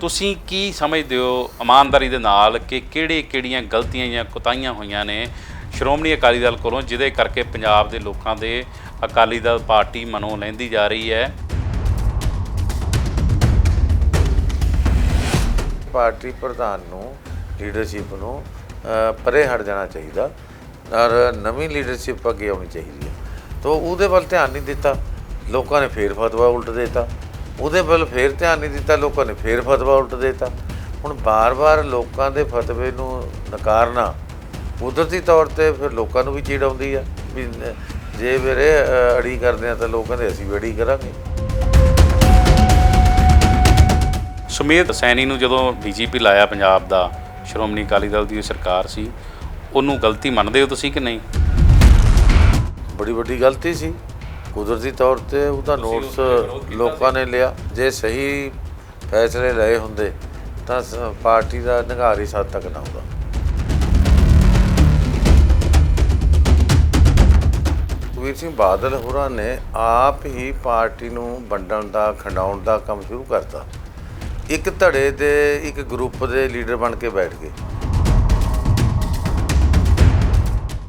ਤੁਸੀਂ ਕੀ ਸਮਝਦੇ ਹੋ ਇਮਾਨਦਾਰੀ ਦੇ ਨਾਲ ਕਿ ਕਿਹੜੇ ਕਿਹੜੀਆਂ ਗਲਤੀਆਂ ਜਾਂ ਕੁਤਾਹੀਆਂ ਹੋਈਆਂ ਨੇ ਸ਼੍ਰੋਮਣੀ ਅਕਾਲੀ ਦਲ ਕੋਲੋਂ, ਜਿਹਦੇ ਕਰਕੇ ਪੰਜਾਬ ਦੇ ਲੋਕਾਂ ਦੇ ਅਕਾਲੀ ਦਲ ਪਾਰਟੀ ਮਨੋਂ ਲੈਂਦੀ ਜਾ ਰਹੀ ਹੈ? ਪਾਰਟੀ ਪ੍ਰਧਾਨ ਨੂੰ ਲੀਡਰਸ਼ਿਪ ਨੂੰ ਪਰੇ ਹਟ ਜਾਣਾ ਚਾਹੀਦਾ ਔਰ ਨਵੀਂ ਲੀਡਰਸ਼ਿਪ ਅੱਗੇ ਆਉਣੀ ਚਾਹੀਦੀ ਹੈ। ਤਾਂ ਉਹਦੇ ਵੱਲ ਧਿਆਨ ਨਹੀਂ ਦਿੱਤਾ। ਲੋਕਾਂ ਨੇ ਫੇਰ ਫਤਵਾ ਉਲਟ ਦਿੱਤਾ। ਉਹਦੇ ਵੱਲ ਫੇਰ ਧਿਆਨ ਨਹੀਂ ਦਿੱਤਾ ਲੋਕਾਂ ਨੇ ਫੇਰ ਫਤਵਾ ਉਲਟ ਦੇਤਾ। ਹੁਣ ਬਾਰ-ਬਾਰ ਲੋਕਾਂ ਦੇ ਫਤਵੇ ਨੂੰ ਨਕਾਰਨਾ ਕੁਦਰਤੀ ਤੌਰ ਤੇ ਫਿਰ ਲੋਕਾਂ ਨੂੰ ਵੀ ਚੀੜ ਆਉਂਦੀ ਆ ਵੀ ਜੇ ਵੀਰੇ ਅੜੀ ਕਰਦੇ ਆ ਤਾਂ ਲੋਕ ਕਹਿੰਦੇ ਅਸੀਂ ਵੀ ਅੜੀ ਕਰਾਂਗੇ। ਸੁਮੇਧ ਸੈਣੀ ਨੂੰ ਜਦੋਂ ਬੀਜੇਪੀ ਲਾਇਆ ਪੰਜਾਬ ਦਾ ਸ਼੍ਰੋਮਣੀ ਅਕਾਲੀ ਦਲ ਦੀ ਸਰਕਾਰ ਸੀ ਉਹਨੂੰ ਗਲਤੀ ਮੰਨਦੇ ਹੋ ਤੁਸੀਂ ਕਿ ਨਹੀਂ? ਬੜੀ ਵੱਡੀ ਗਲਤੀ ਸੀ। ਕੁਦਰਤੀ ਤੌਰ ਤੇ ਉਹਦਾ ਨੋਟਸ ਲੋਕਾਂ ਨੇ ਲਿਆ। ਜੇ ਸਹੀ ਫੈਸਲੇ ਲਏ ਹੁੰਦੇ ਤਾਂ ਪਾਰਟੀ ਦਾ ਨਿਗਾਰ ਹੀ ਸੱਦ ਤੱਕ ਨਾ ਹੁੰਦਾ। ਸੁਖਬੀਰ ਸਿੰਘ ਬਾਦਲ ਹੋਰਾਂ ਨੇ ਆਪ ਹੀ ਪਾਰਟੀ ਨੂੰ ਵੰਡਣ ਦਾ ਖੰਡਾਉਣ ਦਾ ਕੰਮ ਸ਼ੁਰੂ ਕਰਤਾ। ਇੱਕ ਧੜੇ ਦੇ ਇੱਕ ਗਰੁੱਪ ਦੇ ਲੀਡਰ ਬਣ ਕੇ ਬੈਠ ਗਏ।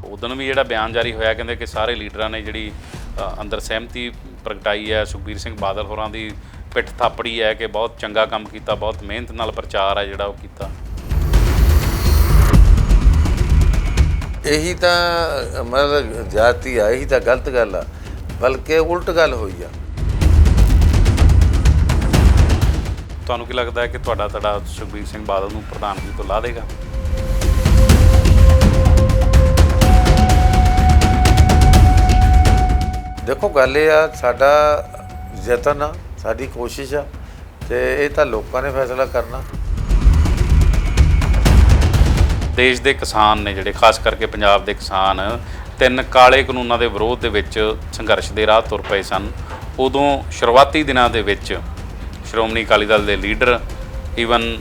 ਉਦੋਂ ਵੀ ਜਿਹੜਾ ਬਿਆਨ ਜਾਰੀ ਹੋਇਆ ਕਹਿੰਦੇ ਕਿ ਸਾਰੇ ਲੀਡਰਾਂ ਨੇ ਜਿਹੜੀ ਅੰਦਰ ਸਹਿਮਤੀ ਪ੍ਰਗਟਾਈ ਹੈ। ਸੁਖਬੀਰ ਸਿੰਘ ਬਾਦਲ ਹੋਰਾਂ ਦੀ ਪਿੱਠ ਥਾਪੜੀ ਹੈ ਕਿ ਬਹੁਤ ਚੰਗਾ ਕੰਮ ਕੀਤਾ ਬਹੁਤ ਮਿਹਨਤ ਨਾਲ ਪ੍ਰਚਾਰ ਹੈ ਜਿਹੜਾ ਉਹ ਕੀਤਾ। ਇਹੀ ਤਾਂ ਮਤਲਬ ਜਾਤੀ ਆ ਇਹੀ ਤਾਂ ਗਲਤ ਗੱਲ ਆ ਬਲਕਿ ਉਲਟ ਗੱਲ ਹੋਈ ਆ। ਤੁਹਾਨੂੰ ਕੀ ਲੱਗਦਾ ਹੈ ਕਿ ਤੁਹਾਡਾ ਤੁਹਾਡਾ ਸੁਖਬੀਰ ਸਿੰਘ ਬਾਦਲ ਨੂੰ ਪ੍ਰਧਾਨਗੀ ਤੋਂ ਲਾ ਦੇਗਾ? ਦੇਖੋ, ਗੱਲ ਇਹ ਆ, ਸਾਡਾ ਯਤਨ ਆ, ਸਾਡੀ ਕੋਸ਼ਿਸ਼ ਆ ਤੇ ਇਹ ਤਾਂ ਲੋਕਾਂ ਨੇ ਫੈਸਲਾ ਕਰਨਾ। ਦੇਸ਼ ਦੇ ਕਿਸਾਨ ਨੇ ਜਿਹੜੇ, ਖਾਸ ਕਰਕੇ ਪੰਜਾਬ ਦੇ ਕਿਸਾਨ, ਤਿੰਨ ਕਾਲੇ ਕਾਨੂੰਨਾਂ ਦੇ ਵਿਰੋਧ ਦੇ ਵਿੱਚ ਸੰਘਰਸ਼ ਦੇ ਰਾਹ ਤੁਰ ਪਏ ਸਨ। ਉਦੋਂ ਸ਼ੁਰੂਆਤੀ ਦਿਨਾਂ ਦੇ ਵਿੱਚ ਸ਼੍ਰੋਮਣੀ ਅਕਾਲੀ ਦਲ ਦੇ ਲੀਡਰ ਈਵਨ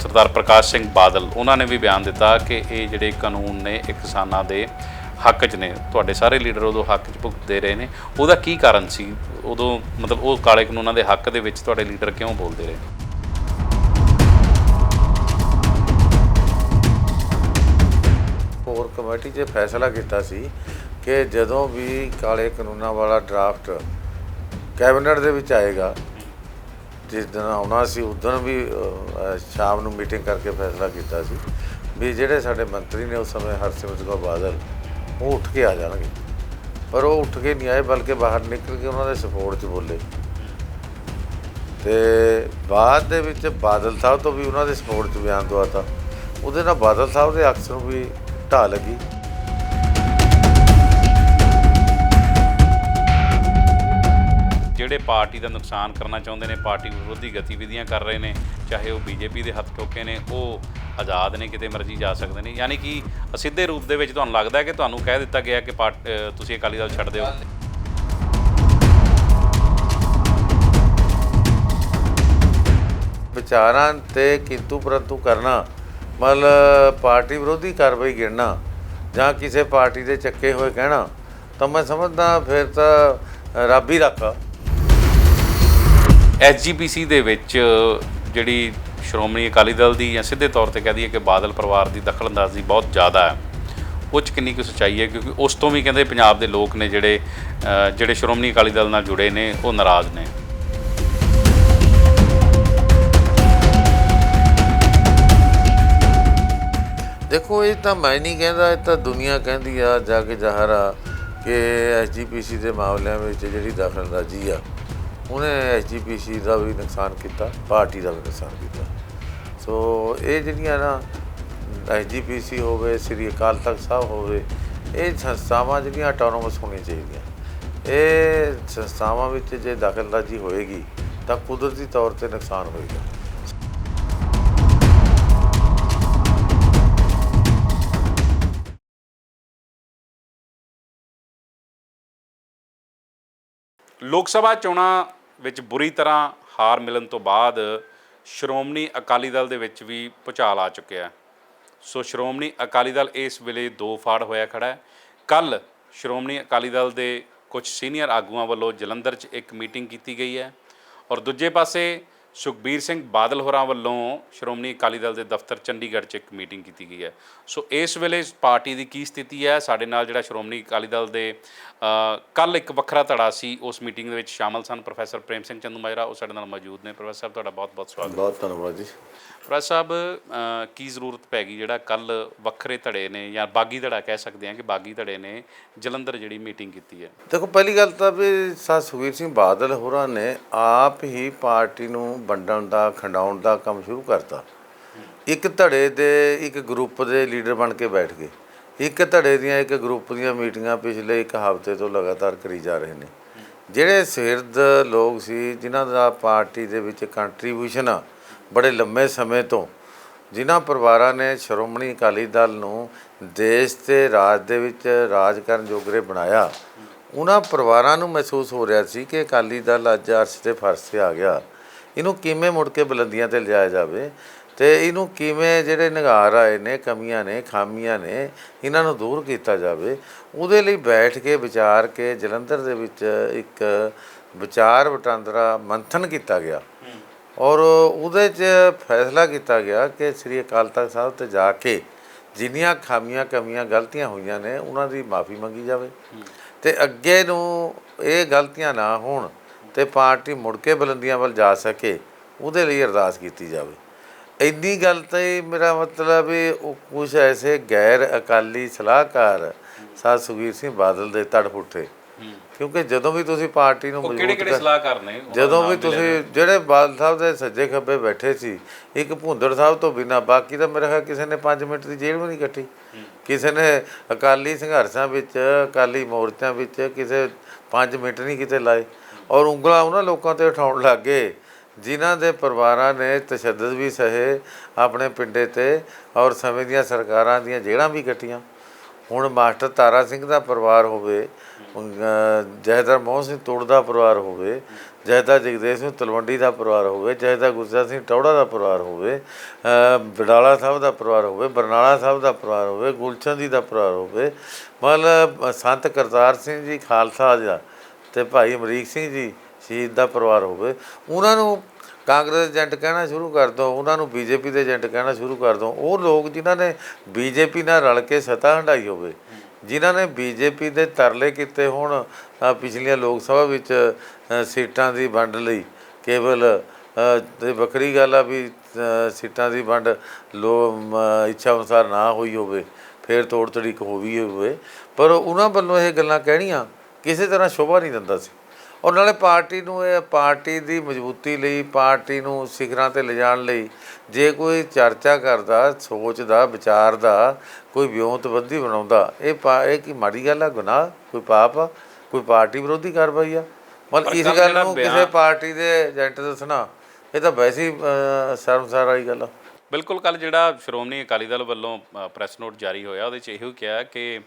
ਸਰਦਾਰ ਪ੍ਰਕਾਸ਼ ਸਿੰਘ ਬਾਦਲ, ਉਹਨਾਂ ਨੇ ਵੀ ਬਿਆਨ ਦਿੱਤਾ ਕਿ ਇਹ ਜਿਹੜੇ ਕਾਨੂੰਨ ਨੇ, ਇਹ ਕਿਸਾਨਾਂ ਦੇ ਹੱਕ 'ਚ ਨੇ। ਤੁਹਾਡੇ ਸਾਰੇ ਲੀਡਰ ਉਦੋਂ ਹੱਕ 'ਚ ਭੁਗਤਦੇ ਰਹੇ ਨੇ। ਉਹਦਾ ਕੀ ਕਾਰਨ ਸੀ? ਉਦੋਂ ਮਤਲਬ ਉਹ ਕਾਲੇ ਕਾਨੂੰਨਾਂ ਦੇ ਹੱਕ ਦੇ ਵਿੱਚ ਤੁਹਾਡੇ ਲੀਡਰ ਕਿਉਂ ਬੋਲਦੇ ਰਹੇ ਕੋਰ ਕਮੇਟੀ 'ਚ ਫੈਸਲਾ ਕੀਤਾ ਸੀ ਕਿ ਜਦੋਂ ਵੀ ਕਾਲੇ ਕਾਨੂੰਨਾਂ ਵਾਲਾ ਡਰਾਫਟ ਕੈਬਨਿਟ ਦੇ ਵਿੱਚ ਆਏਗਾ, ਜਿਸ ਦਿਨ ਆਉਣਾ ਸੀ, ਉਸ ਦਿਨ ਵੀ ਸ਼ਾਮ ਨੂੰ ਮੀਟਿੰਗ ਕਰਕੇ ਫੈਸਲਾ ਕੀਤਾ ਸੀ ਵੀ ਜਿਹੜੇ ਸਾਡੇ ਮੰਤਰੀ ਨੇ ਉਸ ਸਮੇਂ ਹਰਸਿਮਰਤ ਕੌਰ ਬਾਦਲ ਉਹ ਉੱਠ ਕੇ ਆ ਜਾਣਗੇ। ਪਰ ਉਹ ਉੱਠ ਕੇ ਨਹੀਂ ਆਏ, ਬਲਕਿ ਬਾਹਰ ਨਿਕਲ ਕੇ ਉਹਨਾਂ ਦੇ ਸਪੋਰਟ 'ਚ ਬੋਲੇ। ਤੇ ਬਾਅਦ ਦੇ ਵਿੱਚ ਬਾਦਲ ਸਾਹਿਬ ਤੋਂ ਵੀ ਉਹਨਾਂ ਦੇ ਸਪੋਰਟ 'ਚ ਬਿਆਨ ਦਵਾਤਾ। ਉਹਦੇ ਨਾਲ ਬਾਦਲ ਸਾਹਿਬ ਦੇ ਅਕਸਰ ਨੂੰ ਵੀ ਢਾਹ ਲੱਗੀ। ਜਿਹੜੇ ਪਾਰਟੀ ਦਾ ਨੁਕਸਾਨ ਕਰਨਾ ਚਾਹੁੰਦੇ ਨੇ, ਪਾਰਟੀ ਵਿਰੋਧੀ ਗਤੀਵਿਧੀਆਂ ਕਰ ਰਹੇ ਨੇ, ਚਾਹੇ ਉਹ ਬੀਜੇਪੀ ਦੇ ਹੱਥ ਟੋਕੇ ਨੇ, ਉਹ ਆਜ਼ਾਦ ਨੇ, ਕਿਤੇ ਮਰਜ਼ੀ ਜਾ ਸਕਦੇ ਨੇ। ਯਾਨੀ ਕਿ ਅਸਿੱਧੇ ਰੂਪ ਦੇ ਵਿੱਚ ਤੁਹਾਨੂੰ ਲੱਗਦਾ ਹੈ ਕਿ ਤੁਹਾਨੂੰ ਕਹਿ ਦਿੱਤਾ ਗਿਆ ਕਿ ਪਾਰਟ- ਤੁਸੀਂ ਅਕਾਲੀ ਦਲ ਛੱਡ ਦਿਓ। ਵਿਚਾਰਾਂ ਤੇ ਕਿੰਤੂ ਪਰੰਤੂ ਕਰਨਾ, ਮਤਲਬ ਪਾਰਟੀ ਵਿਰੋਧੀ ਕਾਰਵਾਈ ਗਿਣਨਾ, ਜਾਂ ਕਿਸੇ ਪਾਰਟੀ ਦੇ ਚੱਕੇ ਹੋਏ ਕਹਿਣਾ, ਤਾਂ ਮੈਂ ਸਮਝਦਾ ਫਿਰ ਤਾਂ ਰੱਬ ਹੀ ਰੱਖਾ। ਐਸਜੀਪੀਸੀ ਦੇ ਵਿੱਚ ਜਿਹੜੀ ਸ਼੍ਰੋਮਣੀ ਅਕਾਲੀ ਦਲ ਦੀ ਜਾਂ ਸਿੱਧੇ ਤੌਰ ਤੇ ਕਹਿ ਦਈਏ ਕਿ ਬਾਦਲ ਪਰਿਵਾਰ ਦੀ ਦਖਲਅੰਦਾਜ਼ੀ ਬਹੁਤ ਜ਼ਿਆਦਾ ਹੈ, ਉਹ 'ਚ ਕਿੰਨੀ ਕੁ ਸੱਚਾਈ ਹੈ? ਕਿਉਂਕਿ ਉਸ ਤੋਂ ਵੀ ਕਹਿੰਦੇ ਪੰਜਾਬ ਦੇ ਲੋਕ ਨੇ ਜਿਹੜੇ ਜਿਹੜੇ ਸ਼੍ਰੋਮਣੀ ਅਕਾਲੀ ਦਲ ਨਾਲ ਜੁੜੇ ਨੇ, ਉਹ ਨਾਰਾਜ਼ ਨੇ। ਦੇਖੋ, ਇਹ ਤਾਂ ਮੈਂ ਨਹੀਂ ਕਹਿੰਦਾ, ਇਹ ਤਾਂ ਦੁਨੀਆ ਕਹਿੰਦੀ ਆ, ਜਾ ਕੇ ਜ਼ਾਹਰ ਆ ਕਿ ਐਸਜੀਪੀਸੀ ਦੇ ਮਾਮਲਿਆਂ ਵਿੱਚ ਜਿਹੜੀ ਦਖਲਅੰਦਾਜ਼ੀ ਆ ਉਹਨੇ ਐਸਜੀਪੀਸੀ ਦਾ ਵੀ ਨੁਕਸਾਨ ਕੀਤਾ, ਪਾਰਟੀ ਦਾ ਵੀ ਨੁਕਸਾਨ ਕੀਤਾ। ਸੋ ਇਹ ਜਿਹੜੀਆਂ ਨਾ ਐਸਜੀਪੀਸੀ ਹੋਵੇ, ਸ੍ਰੀ ਅਕਾਲ ਤਖਤ ਸਾਹਿਬ ਹੋਵੇ, ਇਹ ਸੰਸਥਾਵਾਂ ਜਿਹੜੀਆਂ ਆਟੋਨੋਮਸ ਹੋਣੀਆਂ ਚਾਹੀਦੀਆਂ। ਇਹ ਸੰਸਥਾਵਾਂ ਵਿੱਚ ਜੇ ਦਖਲਅੰਦਾਜ਼ੀ ਹੋਏਗੀ, ਤਾਂ ਕੁਦਰਤੀ ਤੌਰ ਤੇ ਨੁਕਸਾਨ ਹੋਏਗਾ। ਲੋਕ ਸਭਾ ਚੋਣਾਂ ਵਿੱਚ ਬੁਰੀ ਤਰ੍ਹਾਂ ਹਾਰ ਮਿਲਣ ਤੋਂ ਬਾਅਦ ਸ਼੍ਰੋਮਣੀ ਅਕਾਲੀ ਦਲ ਦੇ ਵਿੱਚ ਵੀ ਭੁਚਾਲ ਆ ਚੁੱਕਿਆ ਸੋ ਸ਼੍ਰੋਮਣੀ ਅਕਾਲੀ ਦਲ ਇਸ ਵੇਲੇ ਦੋ ਫਾੜ ਹੋਇਆ ਖੜਾ ਹੈ। ਕੱਲ ਸ਼੍ਰੋਮਣੀ ਅਕਾਲੀ ਦਲ ਦੇ ਕੁਝ ਸੀਨੀਅਰ ਆਗੂਆਂ ਵੱਲੋਂ ਜਲੰਧਰ 'ਚ ਇੱਕ ਮੀਟਿੰਗ ਕੀਤੀ ਗਈ ਹੈ ਔਰ ਦੂਜੇ ਪਾਸੇ ਸੁਖਬੀਰ ਸਿੰਘ ਬਾਦਲ ਹੋਰਾਂ ਵੱਲੋਂ ਸ਼੍ਰੋਮਣੀ ਅਕਾਲੀ ਦਲ ਦੇ ਦਫ਼ਤਰ ਚੰਡੀਗੜ੍ਹ 'ਚ ਇੱਕ ਮੀਟਿੰਗ ਕੀਤੀ ਗਈ ਹੈ। ਸੋ ਇਸ ਵੇਲੇ ਪਾਰਟੀ ਦੀ ਕੀ ਸਥਿਤੀ ਹੈ? ਸਾਡੇ ਨਾਲ ਜਿਹੜਾ ਸ਼੍ਰੋਮਣੀ ਅਕਾਲੀ ਦਲ ਦੇ ਕੱਲ ਇੱਕ ਵੱਖਰਾ ਧੜਾ ਸੀ ਉਸ ਮੀਟਿੰਗ ਦੇ ਵਿੱਚ ਸ਼ਾਮਲ ਸਨ ਪ੍ਰੋਫੈਸਰ ਪ੍ਰੇਮ ਸਿੰਘ ਚੰਦੂ ਮਾਜਰਾ। ਉਹ ਸਾਡੇ ਨਾਲ ਮੌਜੂਦ ਨੇ। ਪ੍ਰੋਫੈਸਰ ਸਾਹਿਬ ਤੁਹਾਡਾ ਬਹੁਤ-ਬਹੁਤ ਸਵਾਗਤ ਬਹੁਤ ਧੰਨਵਾਦ ਜੀ। ਪ੍ਰੋਫੈਸਰ ਸਾਹਿਬ ਕੀ ਜ਼ਰੂਰਤ ਪੈ ਗਈ ਜਿਹੜਾ ਕੱਲ ਵੱਖਰੇ ਧੜੇ ਨੇ ਜਾਂ ਬਾਗੀ ਧੜਾ ਕਹਿ ਸਕਦੇ ਹਾਂ ਕਿ ਬਾਗੀ ਧੜੇ ਨੇ ਜਲੰਧਰ ਜਿਹੜੀ ਮੀਟਿੰਗ ਕੀਤੀ ਹੈ? ਦੇਖੋ ਪਹਿਲੀ ਗੱਲ ਤਾਂ ਵੀ ਸਾ ਸੁਖਬੀਰ ਸਿੰਘ ਬਾਦਲ ਹੋਰਾਂ ਨੇ ਆਪ ਹੀ ਪਾਰਟੀ ਨੂੰ ਵੰਡਣ ਦਾ, ਖੰਡਾਉਣ ਦਾ ਕੰਮ ਸ਼ੁਰੂ ਕਰਤਾ। ਇੱਕ ਧੜੇ ਦੇ ਇੱਕ ਗਰੁੱਪ ਦੇ ਲੀਡਰ ਬਣ ਕੇ ਬੈਠ ਗਏ। ਇੱਕ ਧੜੇ ਦੀਆਂ ਇੱਕ ਗਰੁੱਪ ਦੀਆਂ ਮੀਟਿੰਗਾਂ ਪਿਛਲੇ ਇੱਕ ਹਫ਼ਤੇ ਤੋਂ ਲਗਾਤਾਰ ਕਰੀ ਜਾ ਰਹੇ ਨੇ। ਜਿਹੜੇ ਸਿਰਦ ਲੋਕ ਸੀ, ਜਿਨ੍ਹਾਂ ਦਾ ਪਾਰਟੀ ਦੇ ਵਿੱਚ ਕੰਟਰੀਬਿਊਸ਼ਨ ਆ ਬੜੇ ਲੰਮੇ ਸਮੇਂ ਤੋਂ, ਜਿਨ੍ਹਾਂ ਪਰਿਵਾਰਾਂ ਨੇ ਸ਼੍ਰੋਮਣੀ ਅਕਾਲੀ ਦਲ ਨੂੰ ਦੇਸ਼ ਤੇ ਰਾਜ ਦੇ ਵਿੱਚ ਰਾਜ ਕਰਨ ਜੋਗਰੇ ਬਣਾਇਆ, ਉਹਨਾਂ ਪਰਿਵਾਰਾਂ ਨੂੰ ਮਹਿਸੂਸ ਹੋ ਰਿਹਾ ਸੀ ਕਿ ਅਕਾਲੀ ਦਲ ਅੱਜ ਅਰਸ਼ ਤੇ ਫਰਸ਼ ਤੇ ਆ ਗਿਆ। ਇਹਨੂੰ ਕਿਵੇਂ ਮੁੜ ਕੇ ਬੁਲੰਦੀਆਂ ਤੇ ਲਿਜਾਇਆ ਜਾਵੇ ਤੇ ਇਹਨੂੰ ਕਿਵੇਂ ਜਿਹੜੇ ਨਿਗਾਰ ਆਏ ਨੇ, ਕਮੀਆਂ ਨੇ, ਖਾਮੀਆਂ ਨੇ, ਇਹਨਾਂ ਨੂੰ ਦੂਰ ਕੀਤਾ ਜਾਵੇ, ਉਹਦੇ ਲਈ ਬੈਠ ਕੇ, ਵਿਚਾਰ ਕੇ, ਜਲੰਧਰ ਦੇ ਵਿੱਚ ਇੱਕ ਵਿਚਾਰ ਵਟਾਂਦਰਾ ਮੰਥਨ ਕੀਤਾ ਗਿਆ। ਔਰ ਉਹਦੇ 'ਚ ਫੈਸਲਾ ਕੀਤਾ ਗਿਆ ਕਿ ਸ੍ਰੀ ਅਕਾਲ ਤਖਤ ਸਾਹਿਬ ਤੇ ਜਾ ਕੇ ਜਿੰਨੀਆਂ ਖਾਮੀਆਂ, ਕਮੀਆਂ, ਗਲਤੀਆਂ ਹੋਈਆਂ ਨੇ, ਉਹਨਾਂ ਦੀ ਮਾਫੀ ਮੰਗੀ ਜਾਵੇ। ਤੇ ਅੱਗੇ ਨੂੰ ਇਹ ਗਲਤੀਆਂ ਨਾ ਹੋਣ ਤੇ ਪਾਰਟੀ ਮੁੜ ਕੇ ਬੁਲੰਦੀਆਂ ਵੱਲ ਜਾ ਸਕੇ ਉਹਦੇ ਲਈ ਅਰਦਾਸ ਕੀਤੀ ਜਾਵੇ। ਇੰਨੀ ਗੱਲ ਤੇ ਮੇਰਾ ਮਤਲਬ ਵੀ ਉਹ ਕੁਝ ਐਸੇ ਗੈਰ ਅਕਾਲੀ ਸਲਾਹਕਾਰ ਸਾਧ ਸੁਖਬੀਰ ਸਿੰਘ ਬਾਦਲ ਦੇ ਤੜ ਪੁੱਠੇ ਕਿਉਂਕਿ ਜਦੋਂ ਵੀ ਤੁਸੀਂ ਪਾਰਟੀ ਨੂੰ ਮਜ਼ਬੂਤ ਕਿਹੜੇ ਕਿਹੜੇ ਕਰ- ਸਲਾਹਕਾਰ ਨੇ? ਜਦੋਂ ਵੀ ਤੁਸੀਂ ਜਿਹੜੇ ਬਾਦਲ ਸਾਹਿਬ ਦੇ ਸੱਜੇ ਖੱਬੇ ਬੈਠੇ ਸੀ ਇੱਕ ਭੁੰਦੜ ਸਾਹਿਬ ਤੋਂ ਬਿਨਾ ਬਾਕੀ ਤਾਂ ਮੇਰੇ ਖਿਆਲ ਕਿਸੇ ਨੇ 5 ਮਿੰਟ ਦੀ ਜੇਲ੍ਹ ਵੀ ਨਹੀਂ ਕੱਟੀ। ਕਿਸੇ ਨੇ ਅਕਾਲੀ ਸੰਘਰਸ਼ਾਂ ਵਿੱਚ ਅਕਾਲੀ ਮੋਰਚਿਆਂ ਵਿੱਚ ਕਿਸੇ 5 ਮਿੰਟ ਨਹੀਂ ਕਿਤੇ ਲਾਏ। ਔਰ ਉਂਗਲਾਂ ਉਹਨਾਂ ਲੋਕਾਂ ਤੇ ਉਠਾਉਣ ਲੱਗ ਗਏ, ਜਿਨ੍ਹਾਂ ਦੇ ਪਰਿਵਾਰਾਂ ਨੇ ਤਸ਼ੱਦਦ ਵੀ ਸਹੇ ਆਪਣੇ ਪਿੰਡੇ ਤੇ ਔਰ ਸਮੇਂ ਦੀਆਂ ਸਰਕਾਰਾਂ ਦੀਆਂ ਜੇਲ੍ਹਾਂ ਵੀ ਕੱਟੀਆਂ। ਹੁਣ ਮਾਸਟਰ ਤਾਰਾ ਸਿੰਘ ਦਾ ਪਰਿਵਾਰ ਹੋਵੇ ਅਹ ਮੋਹਨ ਸਿੰਘ ਤੋੜ ਦਾ ਪਰਿਵਾਰ ਹੋਵੇ, ਜੈਦਾ ਜਗਦੇਵ ਸਿੰਘ ਤਲਵੰਡੀ ਦਾ ਪਰਿਵਾਰ ਹੋਵੇ, ਜੈਦਾ ਗੁਰਜਾ ਸਿੰਘ ਟੌੜਾ ਦਾ ਪਰਿਵਾਰ ਹੋਵੇ ਅਹ ਬਡਾਲਾ ਸਾਹਿਬ ਦਾ ਪਰਿਵਾਰ ਹੋਵੇ, ਬਰਨਾਲਾ ਸਾਹਿਬ ਦਾ ਪਰਿਵਾਰ ਹੋਵੇ ਗੁਲਚੰਦ ਜੀ ਦਾ ਪਰਿਵਾਰ ਹੋਵੇ, ਮਤਲਬ ਸੰਤ ਕਰਤਾਰ ਸਿੰਘ ਜੀ ਖਾਲਸਾ ਜੀ ਤੇ ਭਾਈ ਅਮਰੀਕ ਸਿੰਘ ਜੀ ਸ਼ਹੀਦ ਦਾ ਪਰਿਵਾਰ ਹੋਵੇ, ਉਹਨਾਂ ਨੂੰ ਕਾਂਗਰਸ ਏਜੰਟ ਕਹਿਣਾ ਸ਼ੁਰੂ ਕਰ ਦੋ, ਉਹਨਾਂ ਨੂੰ ਬੀਜੇਪੀ ਦੇ ਏਜੰਟ ਕਹਿਣਾ ਸ਼ੁਰੂ ਕਰ ਦੋ। ਉਹ ਲੋਕ ਜਿਨ੍ਹਾਂ ਨੇ ਬੀਜੇਪੀ ਨਾਲ ਰਲ ਕੇ ਸਤਾ ਹੰਡਾਈ ਹੋਵੇ, ਜਿਨ੍ਹਾਂ ਨੇ ਬੀਜੇਪੀ ਦੇ ਤਰਲੇ ਕੀਤੇ ਹੋਣ ਪਿਛਲੀਆਂ ਲੋਕ ਸਭਾ ਵਿੱਚ ਸੀਟਾਂ ਦੀ ਵੰਡ ਲਈ, ਕੇਵਲ ਤੇ ਵੱਖਰੀ ਗੱਲ ਆ ਵੀ ਸੀਟਾਂ ਦੀ ਵੰਡ ਲੋ ਇੱਛਾ ਅਨੁਸਾਰ ਨਾ ਹੋਈ ਹੋਵੇ, ਫਿਰ ਤੋੜ ਤੜੀਕ ਹੋ ਵੀ ਹੋਵੇ। ਪਰ ਉਹਨਾਂ ਵੱਲੋਂ ਇਹ ਗੱਲਾਂ ਕਹਿਣੀਆਂ ਕਿਸੇ ਤਰ੍ਹਾਂ ਸ਼ੋਭਾ ਨਹੀਂ ਦਿੰਦਾ ਸੀ। ਔਰ ਨਾਲੇ ਪਾਰਟੀ ਨੂੰ ਇਹ ਪਾਰਟੀ ਦੀ ਮਜ਼ਬੂਤੀ ਲਈ ਪਾਰਟੀ ਨੂੰ ਸਿਖਰਾਂ ਤੇ ਲਿਜਾਣ ਲਈ ਜੇ ਕੋਈ ਚਰਚਾ ਕਰਦਾ ਸੋਚਦਾ ਵਿਚਾਰਦਾ ਕੋਈ ਵਿਉਂਤਬੰਦੀ ਬਣਾਉਂਦਾ ਇਹ ਪਾ- ਇਹ ਕੀ ਮਾੜੀ ਗੱਲ ਆ ਗੁਨਾਹ? ਕੋਈ ਪਾਪ ਆ? ਕੋਈ ਪਾਰਟੀ ਵਿਰੋਧੀ ਕਾਰਵਾਈ ਆ? ਮਤਲਬ ਇਸ ਗੱਲ ਨੂੰ ਕਿਸੇ ਪਾਰਟੀ ਦੇ ਏਜੰਟ ਦੱਸਣਾ ਇਹ ਤਾਂ ਵੈਸੇ ਹੀ ਸ਼ਰਮਸਾਰ ਵਾਲੀ ਗੱਲ ਆ। ਬਿਲਕੁਲ ਕੱਲ ਜਿਹੜਾ ਸ਼੍ਰੋਮਣੀ ਅਕਾਲੀ ਦਲ ਵੱਲੋਂ ਪ੍ਰੈਸ ਨੋਟ ਜਾਰੀ ਹੋਇਆ ਉਹਦੇ 'ਚ ਇਹੋ ਕਿਹਾ ਕਿ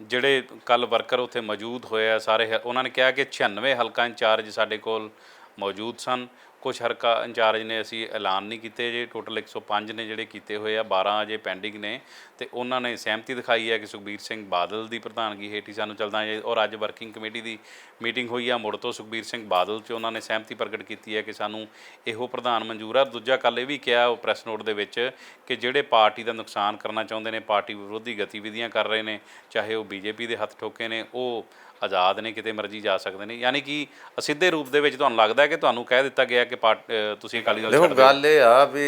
ਜਿਹੜੇ ਕੱਲ ਵਰਕਰ ਉੱਥੇ ਮੌਜੂਦ ਹੋਏ ਆ, ਸਾਰੇ ਉਹਨਾਂ ਨੇ ਕਿਹਾ ਕਿ 96 ਹਲਕਾ ਇੰਚਾਰਜ ਸਾਡੇ ਕੋਲ ਮੌਜੂਦ ਸਨ। ਕੁਝ ਹਲਕਾ ਇੰਚਾਰਜ ਨੇ ਅਸੀਂ ਐਲਾਨ ਨਹੀਂ ਕੀਤੇ, ਜੇ ਟੋਟਲ 105 ਨੇ ਜਿਹੜੇ ਕੀਤੇ ਹੋਏ ਆ 12 ਅਜੇ ਪੈਂਡਿੰਗ ਨੇ। ਤੇ ਉਹਨਾਂ ਨੇ ਸਹਿਮਤੀ ਦਿਖਾਈ ਹੈ ਕਿ ਸੁਖਬੀਰ ਸਿੰਘ ਬਾਦਲ ਦੀ ਪ੍ਰਧਾਨਗੀ ਹੇਠ ਹੀ ਸਾਨੂੰ ਚੱਲਦਾ ਹੈ ਔਰ ਅੱਜ ਵਰਕਿੰਗ ਕਮੇਟੀ ਦੀ ਮੀਟਿੰਗ ਹੋਈ ਆ। ਮੁੜ ਤੋਂ ਸੁਖਬੀਰ ਸਿੰਘ ਬਾਦਲ 'ਚ ਉਹਨਾਂ ਨੇ ਸਹਿਮਤੀ ਪ੍ਰਗਟ ਕੀਤੀ ਹੈ ਕਿ ਸਾਨੂੰ ਇਹੋ ਪ੍ਰਧਾਨ ਮਨਜ਼ੂਰ ਆ। ਦੂਜਾ ਕੱਲ ਇਹ ਵੀ ਕਿਹਾ ਉਹ ਪ੍ਰੈਸ ਨੋਟ ਦੇ ਵਿੱਚ ਕਿ ਜਿਹੜੇ ਪਾਰਟੀ ਦਾ ਨੁਕਸਾਨ ਕਰਨਾ ਚਾਹੁੰਦੇ ਨੇ ਪਾਰਟੀ ਵਿਰੋਧੀ ਗਤੀਵਿਧੀਆਂ ਕਰ ਰਹੇ ਨੇ ਚਾਹੇ ਉਹ ਬੀਜੇਪੀ ਦੇ ਹੱਥ ਠੋਕੇ ਨੇ ਉਹ ਆਜ਼ਾਦ ਨੇ ਕਿਤੇ ਮਰਜ਼ੀ ਜਾ ਸਕਦੇ ਨੇ। ਯਾਨੀ ਕਿ ਅਸਿੱਧੇ ਰੂਪ ਦੇ ਵਿੱਚ ਤੁਹਾਨੂੰ ਲੱਗਦਾ ਹੈ ਕਿ ਤੁਹਾਨੂੰ ਕਹਿ ਦਿੱਤਾ ਗਿਆ ਕਿ ਤੁਸੀਂ ਅਕਾਲੀ ਦਲ ਦੇਖੋ ਛੱਡ ਦਿਓ। ਗੱਲ ਇਹ ਆ ਵੀ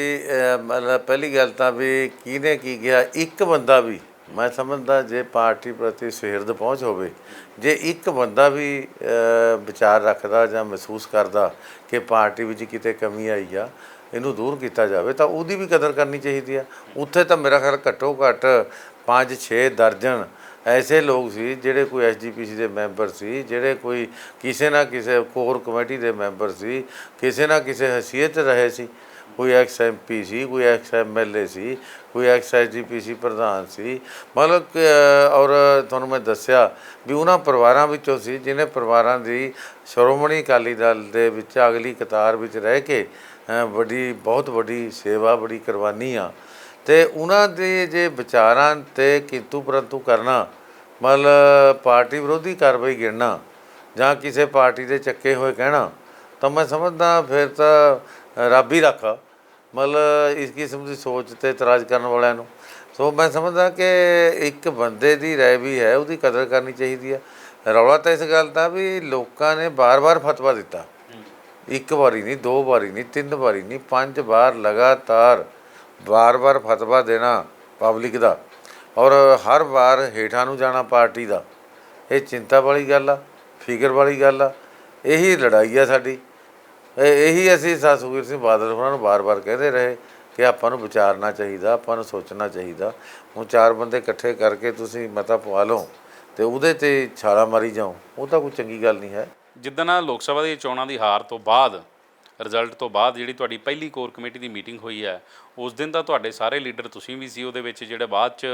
ਮਤਲਬ ਪਹਿਲੀ ਗੱਲ ਤਾਂ ਵੀ ਕਿਹਨੇ ਕੀ ਗਿਆ ਇੱਕ ਇੱਕ ਬੰਦਾ ਵੀ, ਮੈਂ ਸਮਝਦਾ ਜੇ ਪਾਰਟੀ ਪ੍ਰਤੀ ਸੁਹਿਰਦ ਪਹੁੰਚ ਹੋਵੇ, ਜੇ ਇੱਕ ਬੰਦਾ ਵੀ ਵਿਚਾਰ ਰੱਖਦਾ ਜਾਂ ਮਹਿਸੂਸ ਕਰਦਾ ਕਿ ਪਾਰਟੀ ਵਿੱਚ ਕਿਤੇ ਕਮੀ ਆਈ ਆ, ਇਹਨੂੰ ਦੂਰ ਕੀਤਾ ਜਾਵੇ, ਤਾਂ ਉਹਦੀ ਵੀ ਕਦਰ ਕਰਨੀ ਚਾਹੀਦੀ ਆ। ਉੱਥੇ ਤਾਂ ਮੇਰਾ ਖਿਆਲ ਘੱਟੋ ਘੱਟ 5-6 ਦਰਜਨ ਐਸੇ ਲੋਕ ਸੀ ਜਿਹੜੇ ਕੋਈ ਐਸਜੀਪੀਸੀ ਦੇ ਮੈਂਬਰ ਸੀ, ਜਿਹੜੇ ਕੋਈ ਕਿਸੇ ਨਾ ਕਿਸੇ ਕੋਰ ਕਮੇਟੀ ਦੇ ਮੈਂਬਰ ਸੀ, ਕਿਸੇ ਨਾ ਕਿਸੇ ਹਸੀਅਤ ਰਹੇ ਸੀ। ਕੋਈ ਐਕਸ ਐਮਪੀ ਸੀ, ਕੋਈ ਐਕਸ ਐਮਐਲਏ ਸੀ ਕੋਈ ਐਕਸ ਐਸਜੀਪੀਸੀ ਪ੍ਰਧਾਨ ਸੀ। ਮਤਲਬ ਔਰ ਤੁਹਾਨੂੰ ਮੈਂ ਦੱਸਿਆ ਵੀ ਉਹਨਾਂ ਪਰਿਵਾਰਾਂ ਵਿੱਚੋਂ ਸੀ ਜਿਨੇ ਪਰਿਵਾਰਾਂ ਦੀ ਸ਼੍ਰੋਮਣੀ ਅਕਾਲੀ ਦਲ ਦੇ ਵਿੱਚ ਅਗਲੀ ਕਤਾਰ ਵਿੱਚ ਰਹਿ ਕੇ ਵੱਡੀ, ਬਹੁਤ ਵੱਡੀ ਸੇਵਾ, ਬੜੀ ਕੁਰਬਾਨੀ ਆ। ਤੇ ਉਹਨਾਂ ਦੇ ਜੇ ਵਿਚਾਰਾਂ ਤੇ ਕਿੰਤੂ ਪਰੰਤੂ ਕਰਨਾ, ਮਤਲਬ ਪਾਰਟੀ ਵਿਰੋਧੀ ਕਾਰਵਾਈ ਗਿਣਨਾ ਜਾਂ ਕਿਸੇ ਪਾਰਟੀ ਦੇ ਚੱਕੇ ਹੋਏ ਕਹਿਣਾ, ਤਾਂ ਮੈਂ ਸਮਝਦਾ ਫਿਰ ਤਾਂ ਰੱਬ ਹੀ ਰੱਖਾ। ਮਤਲਬ ਇਸ ਕਿਸਮ ਦੀ ਸੋਚ ਤੇ ਇਤਰਾਜ਼ ਕਰਨ ਵਾਲਿਆਂ ਨੂੰ। ਸੋ ਮੈਂ ਸਮਝਦਾ ਕਿ ਇੱਕ ਬੰਦੇ ਦੀ ਰਾਏ ਵੀ ਹੈ, ਉਹਦੀ ਕਦਰ ਕਰਨੀ ਚਾਹੀਦੀ ਹੈ। ਰੌਲਾ ਤਾਂ ਇਸ ਗੱਲ ਦਾ ਵੀ ਲੋਕਾਂ ਨੇ ਬਾਰ-ਬਾਰ ਫਤਵਾ ਦਿੱਤਾ। ਇੱਕ ਵਾਰੀ ਨਹੀਂ, ਦੋ ਵਾਰੀ ਨਹੀਂ, ਤਿੰਨ ਵਾਰੀ ਨਹੀਂ, ਪੰਜ ਵਾਰ ਲਗਾਤਾਰ ਵਾਰ-ਵਾਰ ਫਤਵਾ ਦੇਣਾ ਪਬਲਿਕ ਦਾ। ਔਰ ਹਰ ਵਾਰ ਹੇਠਾਂ ਨੂੰ ਜਾਣਾ ਪਾਰਟੀ ਦਾ। ਇਹ ਚਿੰਤਾ ਵਾਲੀ ਗੱਲ ਆ, ਫਿਕਰ ਵਾਲੀ ਗੱਲ ਆ। ਇਹੀ ਲੜਾਈ ਆ ਸਾਡੀ। ਇਹੀ ਅਸੀਂ ਸਾ ਸੁਖਬੀਰ ਸਿੰਘ ਬਾਦਲ ਉਹਨਾਂ ਨੂੰ ਵਾਰ-ਵਾਰ ਕਹਿੰਦੇ ਰਹੇ ਕਿ ਆਪਾਂ ਨੂੰ ਵਿਚਾਰਨਾ ਚਾਹੀਦਾ ਆਪਾਂ ਨੂੰ ਸੋਚਣਾ ਚਾਹੀਦਾ। ਹੁਣ ਚਾਰ ਬੰਦੇ ਇਕੱਠੇ ਕਰਕੇ ਤੁਸੀਂ ਮਤਾ ਪਵਾ ਲਓ ਤੇ ਉਹਦੇ ਤੇ ਛਾਲਾ ਮਾਰੀ ਜਾਓ ਉਹ ਤਾਂ ਕੋਈ ਚੰਗੀ ਗੱਲ ਨਹੀਂ ਹੈ। ਜਿੱਦਣ ਆਹ ਲੋਕ ਸਭਾ ਦੀਆਂ ਚੋਣਾਂ ਦੀ ਹਾਰ ਤੋਂ ਬਾਅਦ ਰਿਜ਼ਲਟ ਤੋਂ ਬਾਅਦ ਜਿਹੜੀ ਤੁਹਾਡੀ ਪਹਿਲੀ ਕੋਰ ਕਮੇਟੀ ਦੀ ਮੀਟਿੰਗ ਹੋਈ ਹੈ ਉਸ ਦਿਨ ਤਾਂ ਤੁਹਾਡੇ ਸਾਰੇ ਲੀਡਰ ਤੁਸੀਂ ਵੀ ਸੀ ਉਹਦੇ ਵਿੱਚ ਜਿਹੜੇ ਬਾਅਦ ਚ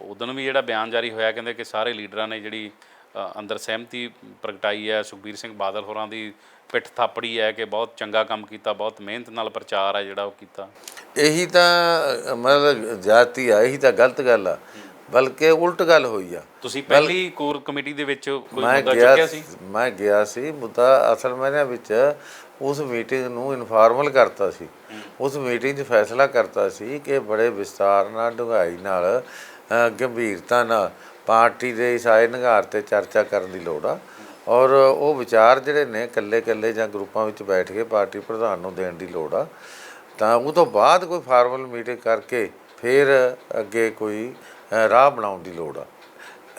ਉਦੋਂ ਵੀ ਜਿਹੜਾ ਬਿਆਨ ਜਾਰੀ ਹੋਇਆ ਕਹਿੰਦੇ ਕਿ ਸਾਰੇ ਲੀਡਰਾਂ ਨੇ ਜਿਹੜੀ ਅ, ਅੰਦਰ ਸਹਿਮਤੀ ਪ੍ਰਗਟਾਈ ਹੈ ਸੁਖਬੀਰ ਸਿੰਘ ਬਾਦਲ ਹੋਰਾਂ ਦੀ ਪਿੱਠ ਥਾਪੜੀ ਹੈ ਕਿ ਬਹੁਤ ਚੰਗਾ ਕੰਮ ਕੀਤਾ ਬਹੁਤ ਮਿਹਨਤ ਨਾਲ ਪ੍ਰਚਾਰ ਹੈ ਜਿਹੜਾ ਉਹ ਕੀਤਾ। ਇਹੀ ਤਾਂ ਮਤਲਬ ਜਾਤੀ ਆ ਇਹੀ ਤਾਂ ਗਲਤ ਗੱਲ ਆ। ਬਲਕਿ ਉਲਟ ਗੱਲ ਹੋਈ ਆ। ਤੁਸੀਂ ਪਹਿਲੀ ਕੋਰ ਕਮੇਟੀ ਦੇ ਵਿੱਚ ਕੋਈ ਮੁੱਦਾ ਚੁੱਕਿਆ ਸੀ? ਮੈਂ ਗਿਆ ਸੀ ਮੁੱਦਾ ਅਸਲ ਮੈਨੇ ਵਿੱਚ ਉਸ ਮੀਟਿੰਗ ਨੂੰ ਇਨਫਾਰਮਲ ਕਰਤਾ ਸੀ। ਉਸ ਮੀਟਿੰਗ 'ਚ ਫੈਸਲਾ ਕਰਤਾ ਸੀ ਕਿ ਬੜੇ ਵਿਸਤਾਰ ਨਾਲ ਡੂੰਘਾਈ ਨਾਲ ਗੰਭੀਰਤਾ ਨਾਲ ਪਾਰਟੀ ਦੇ ਇਸ ਆਏ ਨਿਘਾਰ ਤੇ ਚਰਚਾ ਕਰਨ ਦੀ ਲੋੜ ਆ। ਔਰ ਉਹ ਵਿਚਾਰ ਜਿਹੜੇ ਨੇ ਇਕੱਲੇ ਇਕੱਲੇ ਜਾਂ ਗਰੁੱਪਾਂ ਵਿੱਚ ਬੈਠ ਕੇ ਪਾਰਟੀ ਪ੍ਰਧਾਨ ਨੂੰ ਦੇਣ ਦੀ ਲੋੜ ਆ, ਤਾਂ ਉਹ ਤੋਂ ਬਾਅਦ ਕੋਈ ਫਾਰਮਲ ਮੀਟਿੰਗ ਕਰਕੇ ਫਿਰ ਅੱਗੇ ਕੋਈ ਰਾਹ ਬਣਾਉਣ ਦੀ ਲੋੜ ਆ।